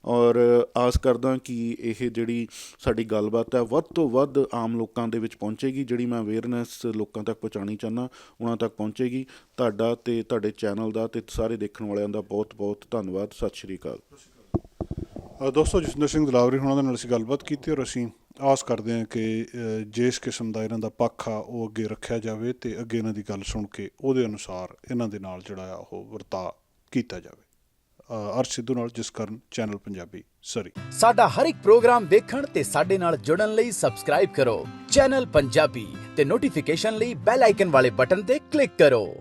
Speaker 1: ਔਰ ਆਸ ਕਰਦਾ ਕਿ ਇਹ ਜਿਹੜੀ ਸਾਡੀ ਗੱਲਬਾਤ ਹੈ ਵੱਧ ਤੋਂ ਵੱਧ ਆਮ ਲੋਕਾਂ ਦੇ ਵਿੱਚ ਪਹੁੰਚੇਗੀ ਜਿਹੜੀ ਮੈਂ ਅਵੇਅਰਨੈਸ ਲੋਕਾਂ ਤੱਕ ਪਹੁੰਚਾਉਣੀ ਚਾਹੁੰਦਾ ਉਹਨਾਂ ਤੱਕ ਪਹੁੰਚੇਗੀ। ਤੁਹਾਡਾ ਤੇ ਤੁਹਾਡੇ ਚੈਨਲ ਦਾ ਤੇ ਸਾਰੇ ਦੇਖਣ ਵਾਲਿਆਂ ਦਾ ਬਹੁਤ ਬਹੁਤ ਧੰਨਵਾਦ। ਸਤਿ ਸ਼੍ਰੀ ਅਕਾਲ।
Speaker 2: ਅ, ਦੋਸਤੋ ਜਸਵਿੰਦਰ ਸਿੰਘ ਦਲਾਵਰੀ ਹੁਣਾਂ ਦੇ ਨਾਲ ਅਸੀਂ ਗੱਲਬਾਤ ਕੀਤੀ ਔਰ ਅਸੀਂ ਆਸ ਕਰਦੇ ਹਾਂ ਕਿ ਜਿਸ ਕਿਸਮ ਦਾ ਇਹਨਾਂ ਦਾ ਪੱਖ ਆ ਉਹ ਅੱਗੇ ਰੱਖਿਆ ਜਾਵੇ ਤੇ ਅੱਗੇ ਇਹਨਾਂ ਦੀ ਗੱਲ ਸੁਣ ਕੇ ਉਹਦੇ ਅਨੁਸਾਰ ਇਹਨਾਂ ਦੇ ਨਾਲ ਜਿਹੜਾ ਆ ਉਹ ਵਰਤਾ ਕੀਤਾ ਜਾਵੇ। ਅ, ਅਰਸ਼ ਸਿੱਧੂ ਨਾਲ ਜਿਸ ਕਾਰਨ ਚੈਨਲ ਪੰਜਾਬੀ ਸਰੀ।
Speaker 3: ਸਾਡਾ ਹਰ ਇੱਕ ਪ੍ਰੋਗਰਾਮ ਦੇਖਣ ਤੇ ਸਾਡੇ ਨਾਲ ਜੁੜਨ ਲਈ ਸਬਸਕ੍ਰਾਈਬ ਕਰੋ। ਚੈਨਲ ਪੰਜਾਬੀ ਤੇ ਨੋਟੀਫਿਕੇਸ਼ਨ ਲਈ ਬੈਲ ਆਈਕਨ ਵਾਲੇ ਬਟਨ ਤੇ ਕਲਿੱਕ ਕਰੋ।